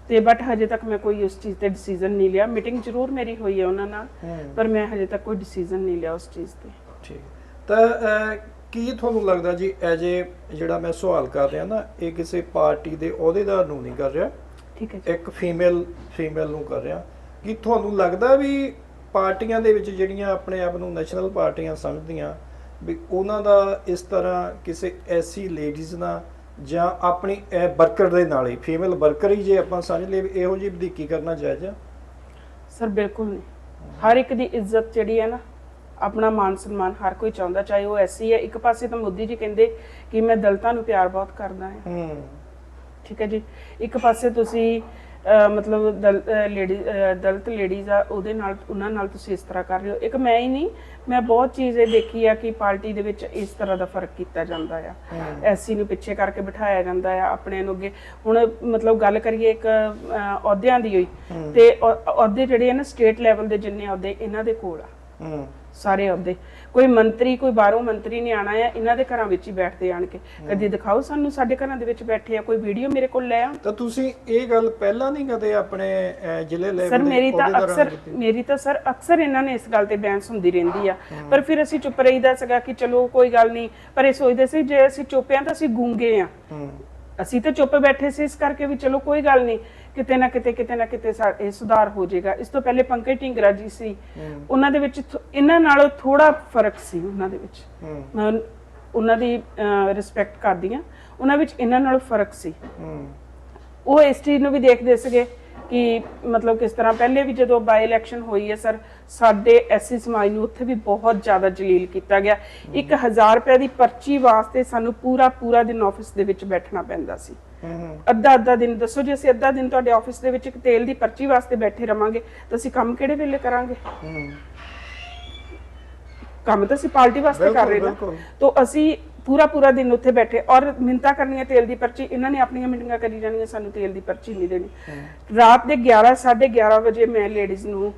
ਤੇ ਬਟ ਹਜੇ ਤੱਕ ਮੈਂ ਕੋਈ ਉਸ ਚੀਜ਼ ਤੇ ਡਿਸੀਜਨ ਨਹੀਂ ਲਿਆ। ਮੀਟਿੰਗ ਜ਼ਰੂਰ ਮੇਰੀ ਹੋਈ ਹੈ ਉਹਨਾਂ ਨਾਲ। ਹੂੰ। ਪਰ ਮੈਂ ਹਜੇ ਤੱਕ ਕੋਈ ਡਿਸੀਜਨ ਨਹੀਂ ਲਿਆ ਉਸ ਚੀਜ਼ ਤੇ। ਠੀਕ। ਤਾਂ ਅਹ, ਕੀ ਤੁਹਾਨੂੰ ਲੱਗਦਾ ਜੀ ਐਜ ਏ ਜਿਹੜਾ ਮੈਂ ਸਵਾਲ ਕਰ ਰਿਹਾ ਨਾ ਇਹ ਕਿਸੇ ਪਾਰਟੀ ਦੇ ਅਹੁਦੇਦਾਰ ਨੂੰ ਨਹੀਂ ਕਰ ਰਿਹਾ? ਠੀਕ ਹੈ ਜੀ। ਇੱਕ ਫੀਮੇਲ ਫੀਮੇਲ ਨੂੰ ਕਰ ਰਿਹਾ। ਕੀ ਤੁਹਾਨੂੰ ਲੱਗਦਾ ਵੀ ਪਾਰਟੀਆਂ ਦੇ ਵਿੱਚ ਜਿਹੜੀਆਂ ਆਪਣੇ ਆਪ ਨੂੰ ਨੈਸ਼ਨਲ ਪਾਰਟੀਆਂ ਸਮਝਦੀਆਂ ਵੀ ਉਹਨਾਂ ਦਾ ਇਸ ਤਰ੍ਹਾਂ ਕਿਸੇ ਐਸੀ ਲੇਡੀਜ਼ ਨਾਲ ਜਾਂ ਆਪਣੀ ਵਰਕਰ ਦੇ ਨਾਲ ਹੀ ਫੀਮੇਲ ਵਰਕਰ ਹੀ ਜੇ ਆਪਾਂ ਸਮਝ ਲਈਏ ਵੀ ਇਹੋ ਜਿਹੀ ਵਧੀਕੀ ਕਰਨਾ ਜਾਇਜ਼ ਆ? ਸਰ ਬਿਲਕੁਲ ਹਰ ਇੱਕ ਦੀ ਇੱਜ਼ਤ ਜਿਹੜੀ ਹੈ ਨਾ ਆਪਣਾ ਮਾਨ ਸਨਮਾਨ ਹਰ ਕੋਈ ਚਾਹੁੰਦਾ ਚਾਹੇ ਉਹ ਐਸੀ ਹੈ। ਇੱਕ ਪਾਸੇ ਤਾਂ ਮੋਦੀ ਜੀ ਕਹਿੰਦੇ ਕਿ ਮੈਂ ਦਲਤਾਂ ਨੂੰ ਪਿਆਰ ਬਹੁਤ ਕਰਦਾ ਹਾਂ। ਹੂੰ। ਠੀਕ ਹੈ ਜੀ। ਇੱਕ ਪਾਸੇ ਤੁਸੀਂ ਮਤਲਬ ਲੇਡੀ ਦਲਿਤ ਲੇਡੀਜ਼ ਆ ਉਹਦੇ ਨਾਲ ਉਹਨਾਂ ਨਾਲ ਤੁਸੀਂ ਇਸ ਤਰ੍ਹਾਂ ਕਰ ਰਹੇ ਹੋ। ਇੱਕ ਮੈਂ ਹੀ ਨਹੀਂ ਮੈਂ ਬਹੁਤ ਚੀਜ਼ ਇਹ ਦੇਖੀ ਆ ਕਿ ਪਾਰਟੀ ਦੇ ਵਿੱਚ ਇਸ ਤਰ੍ਹਾਂ ਦਾ ਫ਼ਰਕ ਕੀਤਾ ਜਾਂਦਾ ਆ। ਐਸੀ ਨੂੰ ਪਿੱਛੇ ਕਰਕੇ ਬਿਠਾਇਆ ਜਾਂਦਾ ਆ ਆਪਣੇ ਨੂੰ ਅੱਗੇ। ਹੁਣ ਮਤਲਬ ਗੱਲ ਕਰੀਏ ਇੱਕ ਅਹ, ਅਹੁਦਿਆਂ ਦੀ ਹੋਈ। ਤੇ ਅਹੁ- ਅਹੁਦੇ ਜਿਹੜੇ ਆ ਨਾ ਸਟੇਟ ਲੈਵਲ ਦੇ ਜਿੰਨੇ ਅਹੁਦੇ ਇਹਨਾਂ ਦੇ ਕੋਲ ਆ। ਸਾਰੇ ਅਹੁਦੇ ਕੋਈ ਮੰਤਰੀ ਕੋਈ ਬਾਹਰੋਂ ਮੰਤਰੀ ਨਹੀਂ ਆਣਾ ਆ ਇਹਨਾਂ ਦੇ ਘਰਾਂ ਵਿੱਚ ਹੀ ਬੈਠਦੇ ਆਣ ਕੇ। ਕਦੀ ਦਿਖਾਓ ਸਾਨੂੰ ਸਾਡੇ ਘਰਾਂ ਦੇ ਵਿੱਚ ਬੈਠੇ ਆ ਕੋਈ ਵੀਡੀਓ ਮੇਰੇ ਕੋਲ ਲੈ ਆ। ਤਾਂ ਤੁਸੀਂ ਇਹ ਗੱਲ ਪਹਿਲਾਂ ਨਹੀਂ ਕਦੇ ਆਪਣੇ ਜ਼ਿਲ੍ਹੇ ਲੈਵਲ ਸਰ ਮੇਰੀ ਤਾਂ ਅਕਸਰ ਨੂੰ? ਮੇਰੀ ਤਾਂ ਸਰ ਅਕਸਰ ਇਹਨਾਂ ਨੇ ਇਸ ਗੱਲ ਤੇ ਬਹਿਸ ਹੁੰਦੀ ਰਹਿੰਦੀ ਆ। ਪਰ ਫਿਰ ਅਸੀਂ ਚੁੱਪ ਰਹੀਦਾ ਸੀਗਾ ਕਿ ਚਲੋ ਕੋਈ ਗੱਲ ਨਹੀਂ। ਪਰ ਇਹ ਸੋਚਦੇ ਸੀ ਜੇ ਅਸੀਂ ਚੁੱਪ ਆ ਤਾਂ ਅਸੀਂ ਗੂੰਗੇ ਆ। ਅਸੀਂ ਤਾਂ ਚੁੱਪ ਬੈਠੇ ਸੀ ਇਸ ਕਰਕੇ ਵੀ ਚਲੋ ਕੋਈ ਗੱਲ ਨਹੀਂ। ਕਿਤੇ ਨਾ ਕਿਤੇ ਕਿਤੇ ਨਾ ਕਿਤੇ ਸਾ- ਇਹ ਸੁਧਾਰ ਹੋ ਜਾਏਗਾ। ਇਸ ਤੋਂ ਪਹਿਲੇ ਪੰਕਜ ਢਿੰਗਰਾ ਜੀ ਸੀ। ਉਹਨਾਂ ਦੇ ਵਿੱਚ ਥੋ- ਇਹਨਾਂ ਨਾਲੋਂ ਥੋੜਾ ਫ਼ਰਕ ਸੀ ਉਹਨਾਂ ਦੇ ਵਿੱਚ। ਹੂੰ। ਮੈਂ ਉਹਨਾਂ ਦੀ ਰਿਸਪੈਕਟ ਕਰਦੀ ਆ ਉਹਨਾਂ ਵਿੱਚ ਇਹਨਾਂ ਨਾਲੋਂ ਫ਼ਰਕ ਸੀ। ਹੂੰ। ਉਹ ਇਸ ਚੀਜ਼ ਨੂੰ ਵੀ ਦੇਖਦੇ ਸੀਗੇ। ਕਿ ਮਤਲਬ ਕਿਸ ਤਰ੍ਹਾਂ ਪਹਿਲੇ ਵੀ ਜਦੋਂ ਬਾਈ ਇਲੈਕਸ਼ਨ ਹੋਈ ਹੈ ਸਰ ਸਾਡੇ ਐਸਸੀ ਸਮਾਜ ਨੂੰ ਉੱਥੇ ਵੀ ਬਹੁਤ ਜ਼ਿਆਦਾ ਜਲੀਲ ਕੀਤਾ ਗਿਆ। 1000 ਰੁਪਏ ਦੀ ਪਰਚੀ ਵਾਸਤੇ ਸਾਨੂੰ ਪੂਰਾ ਪੂਰਾ ਦਿਨ ਆਫਿਸ ਦੇ ਵਿੱਚ ਬੈਠਣਾ ਪੈਂਦਾ ਸੀ। ਅੱਧਾ ਅੱਧਾ ਦਿਨ ਦੱਸੋ ਜੇ ਅਸੀਂ ਅੱਧਾ ਦਿਨ ਤੁਹਾਡੇ ਆਫਿਸ ਦੇ ਵਿੱਚ ਇੱਕ ਤੇਲ ਦੀ ਪਰਚੀ ਵਾਸਤੇ ਬੈਠੇ ਰਵਾਂਗੇ ਤਾਂ ਅਸੀਂ ਕੰਮ ਕਿਹੜੇ ਵੇਲੇ ਕਰਾਂਗੇ? ਕੰਮ ਤਾਂ ਅਸੀਂ ਪਾਰਟੀ ਵਾਸਤੇ ਕਰ ਰਹੇ ਨਾ। ਤੋਂ ਅਸੀਂ ਪੂਰਾ ਪੂਰਾ ਦਿਨ ਉੱਥੇ ਬੈਠੇ ਔਰ ਮਿੰਤਾ ਕਰਨੀਆਂ ਤੇਲ ਦੀ ਪਰਚੀ ਇਹਨਾਂ ਨੇ ਆਪਣੀਆਂ ਮੀਟਿੰਗਾਂ ਕਰੀ ਜਾਣੀਆਂ ਸਾਨੂੰ ਤੇਲ ਦੀ ਪਰਚੀ ਨਹੀਂ ਦੇਣੀ। ਰਾਤ ਦੇ 11 11:30 ਵਜੇ ਮੈਂ ਲੇਡੀਜ਼ ਨੂੰ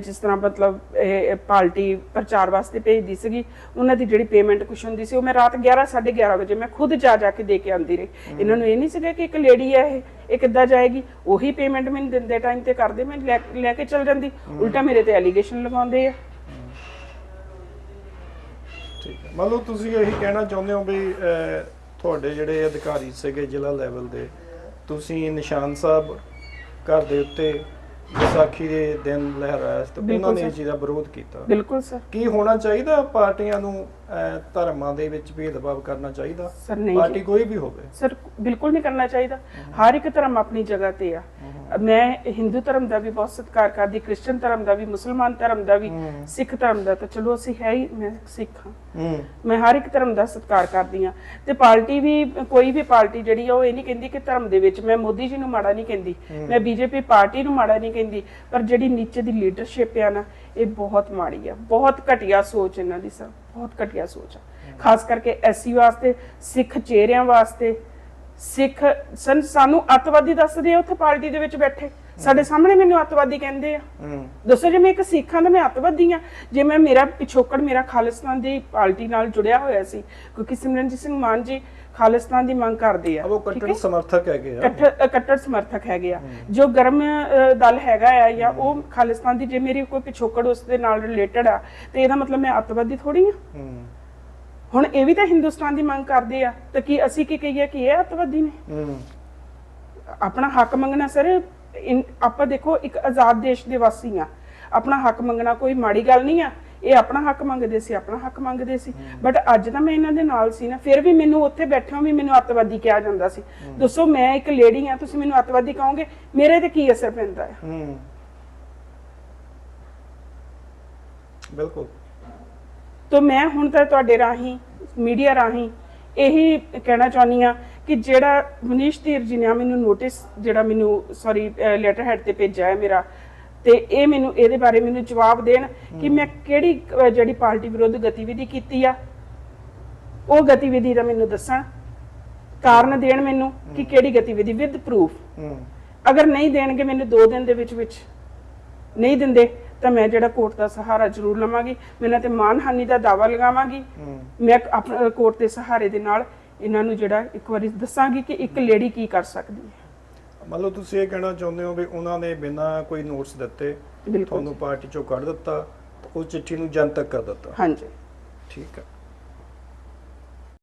ਜਿਸ ਤਰ੍ਹਾਂ ਮਤਲਬ ਇਹ ਪਾਰਟੀ ਪ੍ਰਚਾਰ ਵਾਸਤੇ ਭੇਜਦੀ ਸੀਗੀ ਉਹਨਾਂ ਦੀ ਜਿਹੜੀ ਪੇਮੈਂਟ ਕੁਛ ਹੁੰਦੀ ਸੀ ਉਹ ਮੈਂ ਰਾਤ 11 11:30 ਵਜੇ ਮੈਂ ਖੁਦ ਜਾ ਜਾ ਕੇ ਦੇ ਕੇ ਆਂਦੀ ਰਹੀ। ਇਹਨਾਂ ਨੂੰ ਇਹ ਨਹੀਂ ਸੀਗਾ ਕਿ ਇੱਕ ਲੇਡੀ ਹੈ ਇਹ ਇਹ ਕਿੱਦਾਂ ਜਾਏਗੀ? ਉਹੀ ਪੇਮੈਂਟ ਮੈਨੂੰ ਦਿੰਦੇ ਟਾਈਮ ਤੇ ਕਰਦੇ ਮੈਂ ਲੈ ਲੈ ਕੇ ਚਲ ਜਾਂਦੀ। ਉਲਟਾ ਮੇਰੇ ਤੇ ਐਲੀਗੇਸ਼ਨ ਲਗਾਉਂਦੇ ਆ। ਠੀਕ ਹੈ। ਮੰਨ ਲਓ ਤੁਸੀਂ ਇਹੀ ਕਹਿਣਾ ਚਾਹੁੰਦੇ ਹੋ ਵੀ ਤੁਹਾਡੇ ਜਿਹੜੇ ਅਧਿਕਾਰੀ ਸੀਗੇ ਜ਼ਿਲ੍ਹਾ ਲੈਵਲ ਦੇ ਤੁਸੀਂ ਨਿਸ਼ਾਨ ਸਾਹਿਬ ਘਰ ਦੇ ਉੱਤੇ ਵਿਸਾਖੀ ਦੇ ਦਿਨ ਲਹਿਰਾਇਆ ਸੀ ਤੇ ਉਹਨਾਂ ਨੇ। ਚੀਜ਼ ਦਾ ਵਿਰੋਧ ਕੀਤਾ। ਬਿਲਕੁਲ ਸਰ। ਕੀ ਹੋਣਾ ਚਾਹੀਦਾ ਪਾਰਟੀਆਂ ਨੂੰ ਧਰਮਾਂ ਦੇ ਵਿੱਚ ਭੇਦਭਾਵ ਕਰਨਾ ਚਾਹੀਦਾ? ਪਾਰਟੀ ਜੀ। ਕੋਈ ਵੀ ਹੋਵੇ। ਸਰ ਬਿਲਕੁਲ ਨਹੀਂ ਕਰਨਾ ਚਾਹੀਦਾ। ਹਰ ਇੱਕ ਧਰਮ ਆਪਣੀ ਜਗ੍ਹਾ ਤੇ ਆ। ਮੈਂ ਹਿੰਦੂ ਧਰਮ ਦਾ ਵੀ ਬਹੁਤ ਸਤਿਕਾਰ ਕਰਦੀ ਕ੍ਰਿਸਚੀਅਨ ਧਰਮ ਦਾ ਵੀ ਮੁਸਲਮਾਨ ਧਰਮ ਦਾ ਵੀ। ਸਿੱਖ ਧਰਮ ਦਾ ਤਾਂ ਚਲੋ ਅਸੀਂ ਹੈ ਹੀ ਮੈਂ ਸਿੱਖ ਹਾਂ। ਹੂੰ। ਮੈਂ ਹਰ ਇੱਕ ਧਰਮ ਦਾ ਸਤਿਕਾਰ ਕਰਦੀ ਆ ਤੇ ਪਾਰਟੀ ਵੀ ਕੋਈ ਵੀ ਪਾਰਟੀ ਜਿਹੜੀ ਆ ਉਹ ਇਹ ਨਹੀਂ ਕਹਿੰਦੀ ਕਿ ਧਰਮ ਦੇ ਵਿੱਚ ਮੈਂ ਮੋਦੀ ਜੀ ਨੂੰ ਮਾੜਾ ਨਹੀਂ ਕਹਿੰਦੀ ਮੈਂ ਬੀਜੇਪੀ ਪਾਰਟੀ ਨੂੰ ਮਾੜਾ ਨਹੀਂ ਕਹਿੰਦੀ ਪਰ ਜਿਹੜੀ ਨੀਚੇ ਦੀ ਲੀਡਰਸ਼ਿਪ ਆ ਨਾ ਇਹ ਬਹੁਤ ਮਾੜੀ ਆ। ਬਹੁਤ ਘਟੀਆ ਸੋਚ ਇਹਨਾਂ ਦੀ ਸਰ ਬਹੁਤ ਘਟੀਆ ਸੋਚ ਆ। ਖਾਸ ਕਰਕੇ ਐਸਸੀ ਵਾਸਤੇ ਸਿੱਖ ਚਿਹਰਿਆਂ ਵਾਸਤੇ ਸਿੱਖ ਸਨ ਸਾਨੂੰ ਅੱਤਵਾਦੀ ਦੱਸਦੇ ਆ ਉੱਥੇ ਪਾਰਟੀ ਦੇ ਵਿੱਚ ਬੈਠੇ। ਸਾਡੇ ਸਾਹਮਣੇ ਮੈਨੂੰ ਅੱਤਵਾਦੀ ਕਹਿੰਦੇ ਆ। ਦੱਸੋ ਜੇ ਮੈਂ ਇੱਕ ਸਿੱਖਾਂ ਦਾ ਮੈਂ ਅੱਤਵਾਦੀ ਆ। ਜੇ ਮੈਂ ਮੇਰਾ ਪਿਛੋਕੜ ਮੇਰਾ ਖਾਲਿਸਤਾਨ ਦੀ ਪਾਰਟੀ ਨਾਲ ਜੁੜਿਆ ਹੋਇਆ ਸੀ ਕਿਉਂਕਿ ਸਿਮਰਨਜੀਤ ਸਿੰਘ ਮਾਨ ਜੀ ਖਾਲਿਸਤਾਨ ਦੀ ਮੰਗ ਕਰਦੇ ਆ ਉਹ ਕੱਟੜ? ਸਮਰਥਕ ਹੈਗੇ ਆ। ਕੱਟੜ ਕੱਟੜ ਸਮਰਥਕ ਹੈਗੇ ਆ। ਜੋ ਗਰਮ ਦਲ ਹੈਗਾ ਆ ਜਾਂ ਉਹ ਖਾਲਿਸਤਾਨ ਦੀ ਜੇ ਮੇਰੀ ਕੋਈ ਪਿਛੋਕੜ ਉਸ ਦੇ ਨਾਲ ਰਿਲੇਟਡ ਆ ਤੇ ਇਹਦਾ ਮਤਲਬ ਮੈਂ ਅੱਤਵਾਦੀ ਥੋੜੀ ਆ। ਹੂੰ। ਹੁਣ ਇਹ ਵੀ ਤਾਂ ਹਿੰਦੁਸਤਾਨ ਦੀ ਮੰਗ ਕਰਦੇ ਆ ਤਾਂ ਕੀ ਅਸੀਂ ਕੀ ਕਹੀਏ ਕਿ ਇਹ ਅੱਤਵਾਦੀ ਨੇ? ਹੂੰ। ਆਪਣਾ ਹੱਕ ਮੰਗਣਾ ਸਰ ਆਪਾਂ ਦੇਖੋ ਇੱਕ ਆਜ਼ਾਦ ਦੇਸ਼ ਦੇ ਵਾਸੀ ਆ। ਆਪਣਾ ਹੱਕ ਮੰਗਣਾ ਕੋਈ ਮਾੜੀ ਗੱਲ ਨਹੀਂ ਆ। ਇਹ ਆਪਣਾ ਹੱਕ ਮੰਗਦੇ ਸੀ ਆਪਣਾ ਹੱਕ ਮੰਗਦੇ ਸੀ। ਬਟ ਅੱਜ ਤਾਂ ਮੈਂ ਇਹਨਾਂ ਦੇ ਨਾਲ ਸੀ ਨਾ ਫਿਰ ਵੀ ਮੈਨੂੰ ਉੱਥੇ ਬੈਠਿਆਂ ਵੀ ਮੈਨੂੰ ਅੱਤਵਾਦੀ ਕਿਹਾ ਜਾਂਦਾ ਸੀ। ਦੱਸੋ ਮੈਂ ਇੱਕ ਲੇਡੀ ਆ ਤੁਸੀਂ ਮੈਨੂੰ ਅੱਤਵਾਦੀ ਕਹੋਗੇ? ਮੇਰੇ ਤੇ ਕੀ ਅਸਰ ਪੈਂਦਾ ਹੈ? ਹੂੰ। ਬਿਲਕੁਲ। ਤੋ ਮੈਂ ਹੁਣ ਤਾਂ ਤੁਹਾਡੇ ਰਾਹੀਂ ਮੀਡੀਆ ਰਾਹੀਂ ਇਹੀ ਕਹਿਣਾ ਚਾਹੁੰਦੀ ਆ ਕਿ ਜਿਹੜਾ ਮਨੀਸ਼ ਧੀਰ ਜੀ ਨੇ ਮੈਨੂੰ ਨੋਟਿਸ ਜਿਹੜਾ ਮੈਨੂੰ ਸੌਰੀ ਲੈਟਰ ਹੈਡ ਤੇ ਭੇਜਿਆ ਹੈ ਮੇਰਾ ਤੇ ਇਹ ਮੈਨੂੰ ਇਹਦੇ ਬਾਰੇ ਮੈਨੂੰ ਜਵਾਬ ਦੇਣ ਕਿ ਮੈਂ ਕਿਹੜੀ ਜਿਹੜੀ ਪਾਰਟੀ ਵਿਰੁੱਧ ਗਤੀਵਿਧੀ ਕੀਤੀ ਆ ਉਹ ਗਤੀਵਿਧੀ ਦਾ ਮੈਨੂੰ ਦੱਸਣ ਕਾਰਨ ਦੇਣ ਮੈਨੂੰ ਕਿ ਕਿਹੜੀ ਗਤੀਵਿਧੀ ਵਿਦ ਪ੍ਰੂਫ ਅਗਰ ਨਹੀਂ ਦੇਣਗੇ ਮੈਨੂੰ 2 ਦਿਨ ਦੇ ਵਿੱਚ ਵਿੱਚ ਨਹੀਂ ਦਿੰਦੇ ਤਾਂ ਮੈਂ ਜਿਹੜਾ ਕੋਰਟ ਦਾ ਸਹਾਰਾ ਜ਼ਰੂਰ ਲਵਾਂਗੀ। ਮੈਂ ਇਹਨਾਂ ਤੇ ਮਾਨਹਾਨੀ ਦਾ ਦਾਵਾ ਲਗਾਵਾਂਗੀ। ਮੈਂ ਆਪਣੇ ਕੋਰਟ ਦੇ ਸਹਾਰੇ ਦੇ ਨਾਲ ਇਹਨਾਂ ਨੂੰ ਜਿਹੜਾ ਇੱਕ ਵਾਰੀ ਦੱਸਾਂਗੀ ਕਿ ਇੱਕ ਲੇਡੀ ਕੀ ਕਰ ਸਕਦੀ ਹੈ। ਮੰਨ ਲਓ ਤੁਸੀਂ ਇਹ ਕਹਿਣਾ ਚਾਹੁੰਦੇ ਹੋ ਵੀ ਉਹਨਾਂ ਨੇ ਬਿਨਾਂ ਕੋਈ ਨੋਟਸ ਦਿੱਤੇ ਤੁਹਾਨੂੰ ਪਾਰਟੀ ਚੋਂ ਕੱਢ ਦਿੱਤਾ ਉਹ ਚਿੱਠੀ ਨੂੰ ਜਨਤਕ ਕਰ ਦਿੱਤਾ। ਹਾਂਜੀ। ਠੀਕ ਹੈ।